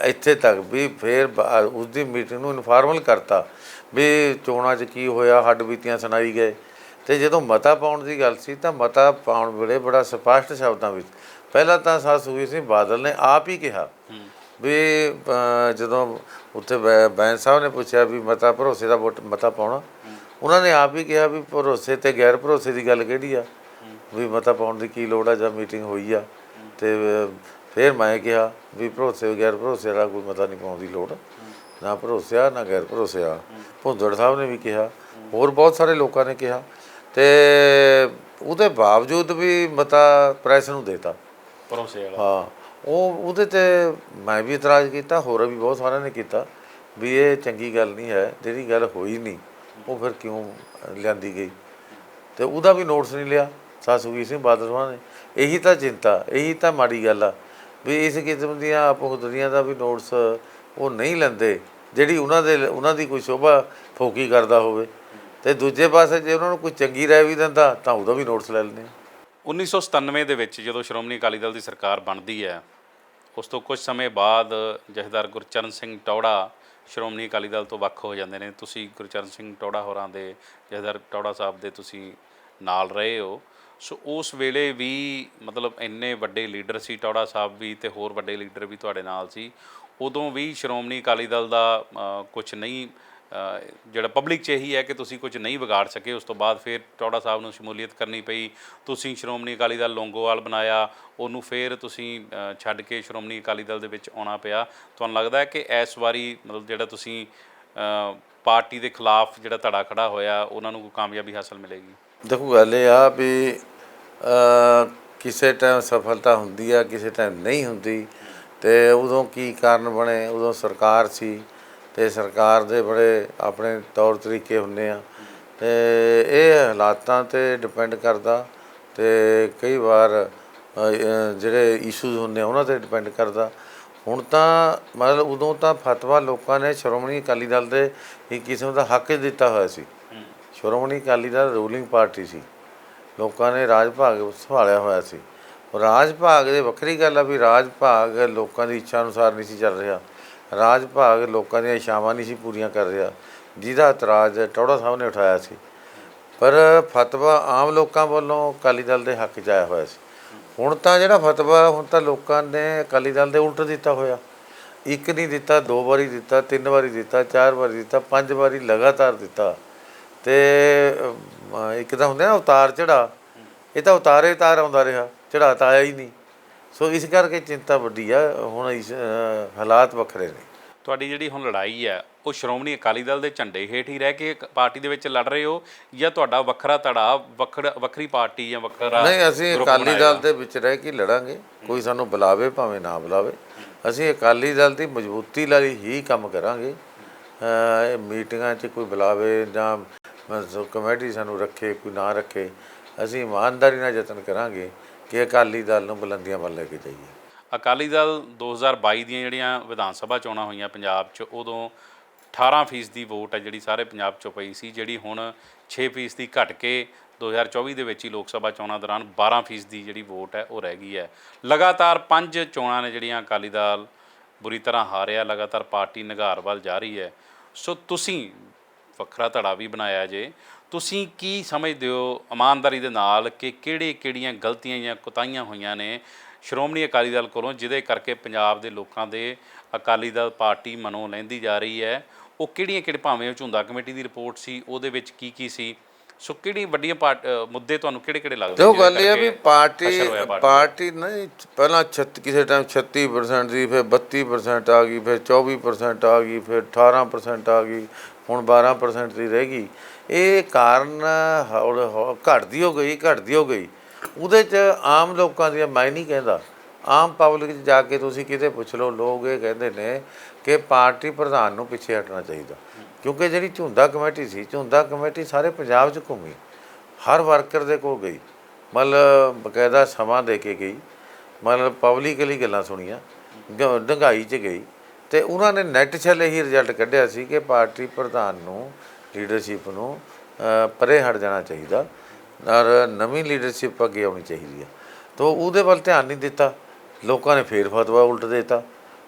ਇੱਥੇ ਤੱਕ ਵੀ ਫਿਰ ਬਾ- ਉਸ ਦੀ ਮੀਟਿੰਗ ਨੂੰ ਇਨਫਾਰਮਲ ਕਰਤਾ ਵੀ ਚੋਣਾਂ 'ਚ ਕੀ ਹੋਇਆ, ਹੱਡ ਬੀਤੀਆਂ ਸੁਣਾਈ ਗਏ। ਤੇ ਜਦੋਂ ਮਤਾ ਪਾਉਣ ਦੀ ਗੱਲ ਸੀ ਤਾਂ ਮਤਾ ਪਾਉਣ ਵੇਲੇ ਬੜਾ ਸਪਸ਼ਟ ਸ਼ਬਦਾਂ ਵਿੱਚ, ਪਹਿਲਾਂ ਤਾਂ ਸਾ ਸੁਖਬੀਰ ਸਿੰਘ ਬਾਦਲ ਨੇ ਆਪ ਹੀ ਕਿਹਾ ਵੀ ਜਦੋਂ ਉੱਥੇ ਬੈਂਸ ਸਾਹਿਬ ਨੇ ਪੁੱਛਿਆ ਵੀ ਮਤਾ ਭਰੋਸੇ ਦਾ ਵੋਟ ਮਤਾ ਪਾਉਣਾ ਉਹਨਾਂ ਨੇ ਆਪ ਹੀ ਕਿਹਾ ਵੀ ਭਰੋਸੇ ਤੇ ਗੈਰ ਭਰੋਸੇ ਦੀ ਗੱਲ ਕਿਹੜੀ ਆ? ਵੀ ਮਤਾ ਪਾਉਣ ਦੀ ਕੀ ਲੋੜ ਆ ਜਦ ਮੀਟਿੰਗ ਹੋਈ ਆ? ਤੇ ਫਿਰ ਮੈਂ ਕਿਹਾ ਵੀ ਭਰੋਸੇ ਗੈਰ ਭਰੋਸੇ ਦਾ ਕੋਈ ਮਤਾ ਨਹੀਂ ਪਾਉਣ ਦੀ ਲੋੜ। ਨਾ ਭਰੋਸਿਆ ਨਾ ਗੈਰ ਭਰੋਸਿਆ। ਭੁੰਦੜ ਸਾਹਿਬ ਨੇ ਵੀ ਕਿਹਾ ਹੋਰ ਬਹੁਤ ਸਾਰੇ ਲੋਕਾਂ ਨੇ ਕਿਹਾ। ਤੇ ਉਹਦੇ ਬਾਵਜੂਦ ਵੀ ਮਤਾ ਪ੍ਰੈਸ ਨੂੰ ਦੇਤਾ। ਭਰੋਸੇ ਵਾਲਾ। ਹਾਂ। ਉਹ ਉਹਦੇ ਤੇ ਮੈਂ ਵੀ ਇਤਰਾਜ਼ ਕੀਤਾ, ਹੋਰ ਵੀ ਬਹੁਤ ਸਾਰਿਆਂ ਨੇ ਕੀਤਾ ਵੀ ਇਹ ਚੰਗੀ ਗੱਲ ਨਹੀਂ ਹੈ, ਜਿਹੜੀ ਗੱਲ ਹੋਈ ਨਹੀਂ, ਉਹ ਫਿਰ ਕਿਉਂ ਲਿਆਂਦੀ ਗਈ? ਤੇ ਉਹਦਾ ਵੀ ਨੋਟਸ ਨਹੀਂ ਲਿਆ, ਸਾਸੂਗੀ ਸਿੰਘ ਬਾਦਲ ਹੋਣਾ ਨੇ। ਇਹੀ ਤਾਂ ਚਿੰਤਾ, ਇਹੀ ਤਾਂ ਮਾੜੀ ਗੱਲ ਆ ਵੀ ਇਸ ਕਿਸਮ ਦੀਆਂ ਆਪਹੁਦਰੀਆਂ ਦਾ ਵੀ ਨੋਟਸ ਉਹ ਨਹੀਂ ਲੈਂਦੇ, ਜਿਹੜੀ ਉਹਨਾਂ ਦੇ, ਉਹਨਾਂ ਦੀ ਕੋਈ ਸ਼ੋਭਾ ਫੋਕੀ ਕਰਦਾ ਹੋਵੇ। ਤੇ ਦੂਜੇ ਪਾਸੇ ਜੇ ਉਹਨਾਂ ਨੂੰ ਕੋਈ ਚੰਗੀ ਰਾਏ ਵੀ ਦਿੰਦਾ, ਤਾਂ ਉਹਦਾ ਵੀ ਨੋਟਸ ਲੈ ਲੈਂਦੇ ਆ। 1997 ਦੇ ਵਿੱਚ ਜਦੋਂ ਸ਼੍ਰੋਮਣੀ ਅਕਾਲੀ ਦਲ ਦੀ ਸਰਕਾਰ ਬਣਦੀ ਹੈ ਉਸ ਤੋਂ ਕੁਝ ਸਮੇਂ ਬਾਅਦ ਜਥੇਦਾਰ ਗੁਰਚਰਨ ਸਿੰਘ ਟੌੜਾ ਸ਼੍ਰੋਮਣੀ ਅਕਾਲੀ ਦਲ ਤੋਂ ਵੱਖ ਹੋ ਜਾਂਦੇ ਨੇ। ਤੁਸੀਂ ਗੁਰਚਰਨ ਸਿੰਘ ਟੌੜਾ ਹੋਰਾਂ ਦੇ, ਜਥੇਦਾਰ ਟੌੜਾ ਸਾਹਿਬ ਦੇ ਤੁਸੀਂ ਨਾਲ ਰਹੇ ਹੋ। ਸੋ ਉਸ ਵੇਲੇ ਵੀ ਮਤਲਬ ਇੰਨੇ ਵੱਡੇ ਲੀਡਰ ਸੀ ਟੌੜਾ ਸਾਹਿਬ ਵੀ ਤੇ ਹੋਰ ਵੱਡੇ ਲੀਡਰ ਵੀ ਤੁਹਾਡੇ ਨਾਲ ਸੀ। ਉਦੋਂ ਵੀ ਸ਼੍ਰੋਮਣੀ ਅਕਾਲੀ ਦਲ ਦਾ ਕੁਝ ਨਹੀਂ ਜਿਹੜਾ ਪਬਲਿਕ 'ਚ ਇਹੀ ਹੈ ਕਿ ਤੁਸੀਂ ਕੁਝ ਨਹੀਂ ਵਿਗਾੜ ਸਕੇ, ਉਸ ਤੋਂ ਬਾਅਦ ਫਿਰ ਟੌੜਾ ਸਾਹਿਬ ਨੂੰ ਸ਼ਮੂਲੀਅਤ ਕਰਨੀ ਪਈ, ਤੁਸੀਂ ਸ਼੍ਰੋਮਣੀ ਅਕਾਲੀ ਦਲ ਲੌਂਗੋਵਾਲ ਬਣਾਇਆ, ਉਹਨੂੰ ਫਿਰ ਤੁਸੀਂ ਛੱਡ ਕੇ ਸ਼੍ਰੋਮਣੀ ਅਕਾਲੀ ਦਲ ਦੇ ਵਿੱਚ ਆਉਣਾ ਪਿਆ। ਤੁਹਾਨੂੰ ਲੱਗਦਾ ਹੈ ਕਿ ਇਸ ਵਾਰੀ ਮਤਲਬ ਜਿਹੜਾ ਤੁਸੀਂ ਪਾਰਟੀ ਦੇ ਖਿਲਾਫ ਜਿਹੜਾ ਧੜਾ ਖੜਾ ਹੋਇਆ, ਉਹਨਾਂ ਨੂੰ ਕੋਈ ਕਾਮਯਾਬੀ ਹਾਸਲ ਮਿਲੇਗੀ? ਦੇਖੋ, ਗੱਲ ਇਹ ਆ ਵੀ ਕਿਸੇ ਟਾਈਮ ਸਫਲਤਾ ਹੁੰਦੀ ਆ, ਕਿਸੇ ਟਾਈਮ ਨਹੀਂ ਹੁੰਦੀ। ਤੇ ਉਦੋਂ ਕੀ ਕਾਰਨ ਬਣੇ? ਉਦੋਂ ਸਰਕਾਰ ਸੀ। ਤੇ ਸਰਕਾਰ ਦੇ ਬੜੇ ਆਪਣੇ ਤੌਰ ਤਰੀਕੇ ਹੁੰਦੇ ਆ। ਤੇ ਇਹ ਹਾਲਾਤਾਂ ਤੇ ਡਿਪੈਂਡ ਕਰਦਾ ਤੇ ਕਈ ਵਾਰ ਜਿਹੜੇ ਇਸ਼ੂਜ਼ ਹੁੰਦੇ ਆ, ਉਹਨਾਂ ਤੇ ਡਿਪੈਂਡ ਕਰਦਾ। ਹੁਣ ਤਾਂ ਮਤਲਬ ਉਦੋਂ ਤਾਂ ਫਤਵਾ ਲੋਕਾਂ ਨੇ ਸ਼੍ਰੋਮਣੀ ਅਕਾਲੀ ਦਲ ਦੇ ਇੱਕ ਕਿਸਮ ਦਾ ਹੱਕ ਦਿੱਤਾ ਹੋਇਆ ਸੀ। ਸ਼੍ਰੋਮਣੀ ਅਕਾਲੀ ਦਲ ਰੂਲਿੰਗ ਪਾਰਟੀ ਸੀ। ਲੋਕਾਂ ਨੇ ਰਾਜ ਭਾਗ ਸੰਭਾਲਿਆ ਹੋਇਆ ਸੀ। ਰਾਜ ਭਾਗ ਦੇ ਵੱਖਰੀ ਗੱਲ ਆ ਵੀ ਰਾਜ ਭਾਗ ਲੋਕਾਂ ਦੀ ਇੱਛਾ ਅਨੁਸਾਰ ਨਹੀਂ ਸੀ ਚੱਲ ਰਿਹਾ। ਰਾਜ ਭਾਗ ਲੋਕਾਂ ਦੀਆਂ ਇਛਾਵਾਂ ਨਹੀਂ ਸੀ ਪੂਰੀਆਂ ਕਰ ਰਿਹਾ, ਜਿਹਦਾ ਇਤਰਾਜ਼ ਟੌੜਾ ਸਾਹਿਬ ਨੇ ਉਠਾਇਆ ਸੀ। ਪਰ ਫਤਵਾ ਆਮ ਲੋਕਾਂ ਵੱਲੋਂ ਅਕਾਲੀ ਦਲ ਦੇ ਹੱਕ 'ਚ ਆਇਆ ਹੋਇਆ ਸੀ। ਹੁਣ ਤਾਂ ਜਿਹੜਾ ਫਤਵਾ, ਹੁਣ ਤਾਂ ਲੋਕਾਂ ਨੇ ਅਕਾਲੀ ਦਲ ਦੇ ਉਲਟ ਦਿੱਤਾ ਹੋਇਆ। ਇੱਕ ਨਹੀਂ ਦਿੱਤਾ, ਦੋ ਵਾਰੀ ਦਿੱਤਾ, ਤਿੰਨ ਵਾਰੀ ਦਿੱਤਾ, ਚਾਰ ਵਾਰੀ ਦਿੱਤਾ, ਪੰਜ ਵਾਰੀ ਲਗਾਤਾਰ ਦਿੱਤਾ। ਤੇ ਇੱਕ ਤਾਂ ਹੁੰਦਾ ਨਾ ਉਤਾਰ ਚੜਾ ਇਹ ਤਾਂ ਉਤਾਰੇ ਤਾਰ ਆਉਂਦਾ ਰਿਹਾ ਚੜਾ ਤਾਂ ਆਇਆ ਹੀ ਨਹੀਂ। ਸੋ ਇਸ ਕਰਕੇ ਚਿੰਤਾ ਵੱਡੀ ਆ ਹੁਣ ਇਸ ਹਾਲਾਤ ਵੱਖਰੇ ਨੇ। ਤੁਹਾਡੀ ਜਿਹੜੀ ਹੁਣ ਲੜਾਈ ਹੈ ਉਹ ਸ਼੍ਰੋਮਣੀ ਅਕਾਲੀ ਦਲ ਦੇ ਝੰਡੇ ਹੇਠ ਹੀ ਰਹਿ ਕੇ ਪਾਰਟੀ ਦੇ ਵਿੱਚ ਲੜ ਰਹੇ ਹੋ ਜਾਂ ਤੁਹਾਡਾ ਵੱਖਰਾ ਧੜਾ ਵੱਖਰਾ ਵੱਖਰੀ ਪਾਰਟੀ ਜਾਂ ਵੱਖਰਾ ਨਹੀਂ ਅਸੀਂ ਅਕਾਲੀ? ਦਲ ਦੇ ਵਿੱਚ ਰਹਿ ਕੇ ਲੜਾਂਗੇ। ਕੋਈ ਸਾਨੂੰ ਬੁਲਾਵੇ ਭਾਵੇਂ ਨਾ ਬੁਲਾਵੇ। ਅਸੀਂ ਅਕਾਲੀ ਦਲ ਦੀ ਮਜ਼ਬੂਤੀ ਲਈ ਹੀ ਕੰਮ ਕਰਾਂਗੇ। ਇਹ ਮੀਟਿੰਗਾਂ 'ਚ ਕੋਈ ਬੁਲਾਵੇ ਜਾਂ ਕਮੇਟੀ ਸਾਨੂੰ ਰੱਖੇ ਕੋਈ ਨਾ ਰੱਖੇ ਅਸੀਂ ਇਮਾਨਦਾਰੀ ਨਾਲ ਯਤਨ ਕਰਾਂਗੇ। ਕਿ ਅਕਾਲੀ ਦਲ ਨੂੰ ਬੁਲੰਦੀਆਂ ਵੱਲ ਲੈ ਕੇ ਜਾਈਏ। ਅਕਾਲੀ ਦਲ 2022 ਦੀਆਂ ਜਿਹੜੀਆਂ ਵਿਧਾਨ ਸਭਾ ਚੋਣਾਂ ਹੋਈਆਂ ਪੰਜਾਬ 'ਚ, ਉਦੋਂ 18% ਦੀ ਵੋਟ ਹੈ ਜਿਹੜੀ ਸਾਰੇ ਪੰਜਾਬ 'ਚੋਂ ਪਈ ਸੀ, ਜਿਹੜੀ ਹੁਣ 6% ਦੀ ਘਟ ਕੇ 2024 ਦੇ ਵਿੱਚ ਹੀ ਲੋਕ ਸਭਾ ਚੋਣਾਂ ਦੌਰਾਨ 12% ਦੀ ਜਿਹੜੀ ਵੋਟ ਹੈ ਉਹ ਰਹਿ ਗਈ ਹੈ। ਲਗਾਤਾਰ ਪੰਜ ਚੋਣਾਂ ਨੇ ਜਿਹੜੀਆਂ ਅਕਾਲੀ ਦਲ ਬੁਰੀ ਤਰ੍ਹਾਂ ਹਾਰਿਆ, ਲਗਾਤਾਰ ਪਾਰਟੀ ਨਿਗਾਰ ਵੱਲ ਜਾ ਰਹੀ ਹੈ। ਸੋ ਤੁਸੀਂ ਵੱਖਰਾ ਧੜਾ ਵੀ ਬਣਾਇਆ ਜੇ। ਤੁਸੀਂ ਕੀ ਸਮਝਦੇ ਹੋ ਇਮਾਨਦਾਰੀ ਦੇ ਨਾਲ ਕਿ ਕਿਹੜੇ ਕਿਹੜੀਆਂ ਗਲਤੀਆਂ ਜਾਂ ਕੁਤਾਹੀਆਂ ਹੋਈਆਂ ਨੇ ਸ਼੍ਰੋਮਣੀ ਅਕਾਲੀ ਦਲ ਕੋਲੋਂ ਜਿਹਦੇ ਕਰਕੇ ਪੰਜਾਬ ਦੇ ਲੋਕਾਂ ਦੇ ਅਕਾਲੀ ਦਲ ਪਾਰਟੀ ਮਨੋਂ ਲੈਂਦੀ ਜਾ ਰਹੀ ਹੈ? ਉਹ ਕਿਹੜੀਆਂ ਕਿਹੜੇ ਭਾਵੇਂ ਉਹ ਝੁੰਦਾ ਕਮੇਟੀ ਦੀ ਰਿਪੋਰਟ ਸੀ ਉਹਦੇ ਵਿੱਚ ਕੀ ਕੀ ਸੀ? ਸੋ ਕਿਹੜੀ ਵੱਡੀਆਂ ਮੁੱਦੇ ਤੁਹਾਨੂੰ ਕਿਹੜੇ ਕਿਹੜੇ ਲੱਗਦੇ ਜਿਹਦੇ ਗੱਲ ਇਹ ਆ ਵੀ ਪਾਰਟੀ ਪਾਰਟੀ ਨਹੀਂ ਪਹਿਲਾਂ 36 ਕਿਸੇ ਟਾਈਮ 36% ਸੀ ਫਿਰ 32% ਆ ਗਈ ਫਿਰ 24% ਆ ਗਈ ਫਿਰ 18% ਆ ਗਈ ਹੁਣ 12% ਦੀ ਰਹਿ ਗਈ। ਇਹ ਕਾਰਨ ਹੌਲ ਹੌ- ਘਟਦੀ ਹੋ ਗਈ, ਘਟਦੀ ਹੋ ਗਈ। ਉਹਦੇ ਚ ਆਮ ਲੋਕਾਂ ਦੀਆਂ, ਮੈਂ ਨਹੀਂ ਕਹਿੰਦਾ, ਆਮ ਪਬਲਿਕ 'ਚ ਜਾ ਕੇ ਤੁਸੀਂ ਕਿਤੇ ਪੁੱਛ ਲਓ, ਲੋਕ ਇਹ ਕਹਿੰਦੇ ਨੇ ਕਿ ਪਾਰਟੀ ਪ੍ਰਧਾਨ ਨੂੰ ਪਿੱਛੇ ਹਟਣਾ ਚਾਹੀਦਾ। ਕਿਉਂਕਿ ਜਿਹੜੀ ਝੁੰਦਾ ਕਮੇਟੀ ਸੀ, ਝੁੰਦਾ ਕਮੇਟੀ ਸਾਰੇ ਪੰਜਾਬ 'ਚ ਘੁੰਮੀ। ਹਰ ਵਰਕਰ ਦੇ ਕੋਲ ਗਈ। ਮਤਲਬ ਬਕਾਇਦਾ ਸਮਾਂ ਦੇ ਕੇ ਗਈ। ਮਤਲਬ ਪਬਲਿਕਲੀ ਗੱਲਾਂ ਸੁਣੀਆਂ ਗ- ਡੂੰਘਾਈ 'ਚ ਗਈ। ਤੇ ਉਹਨਾਂ ਨੇ ਨੈਟ ਛੱਲੇ ਹੀ ਰਿਜ਼ਲਟ ਕੱਢਿਆ ਸੀ ਕਿ ਪਾਰਟੀ ਪ੍ਰਧਾਨ ਨੂੰ ਲੀਡਰਸ਼ਿਪ ਨੂੰ ਪਰੇ ਹਟ ਜਾਣਾ ਚਾਹੀਦਾ ਔਰ ਨਵੀਂ ਲੀਡਰਸ਼ਿਪ ਅੱਗੇ ਆਉਣੀ ਚਾਹੀਦੀ ਹੈ। ਤੋ ਉਹਦੇ ਵੱਲ ਧਿਆਨ ਨਹੀਂ ਦਿੱਤਾ ਲੋਕਾਂ ਨੇ ਫੇਰ ਫਤਵਾ ਉਲਟ ਦਿੱਤਾ।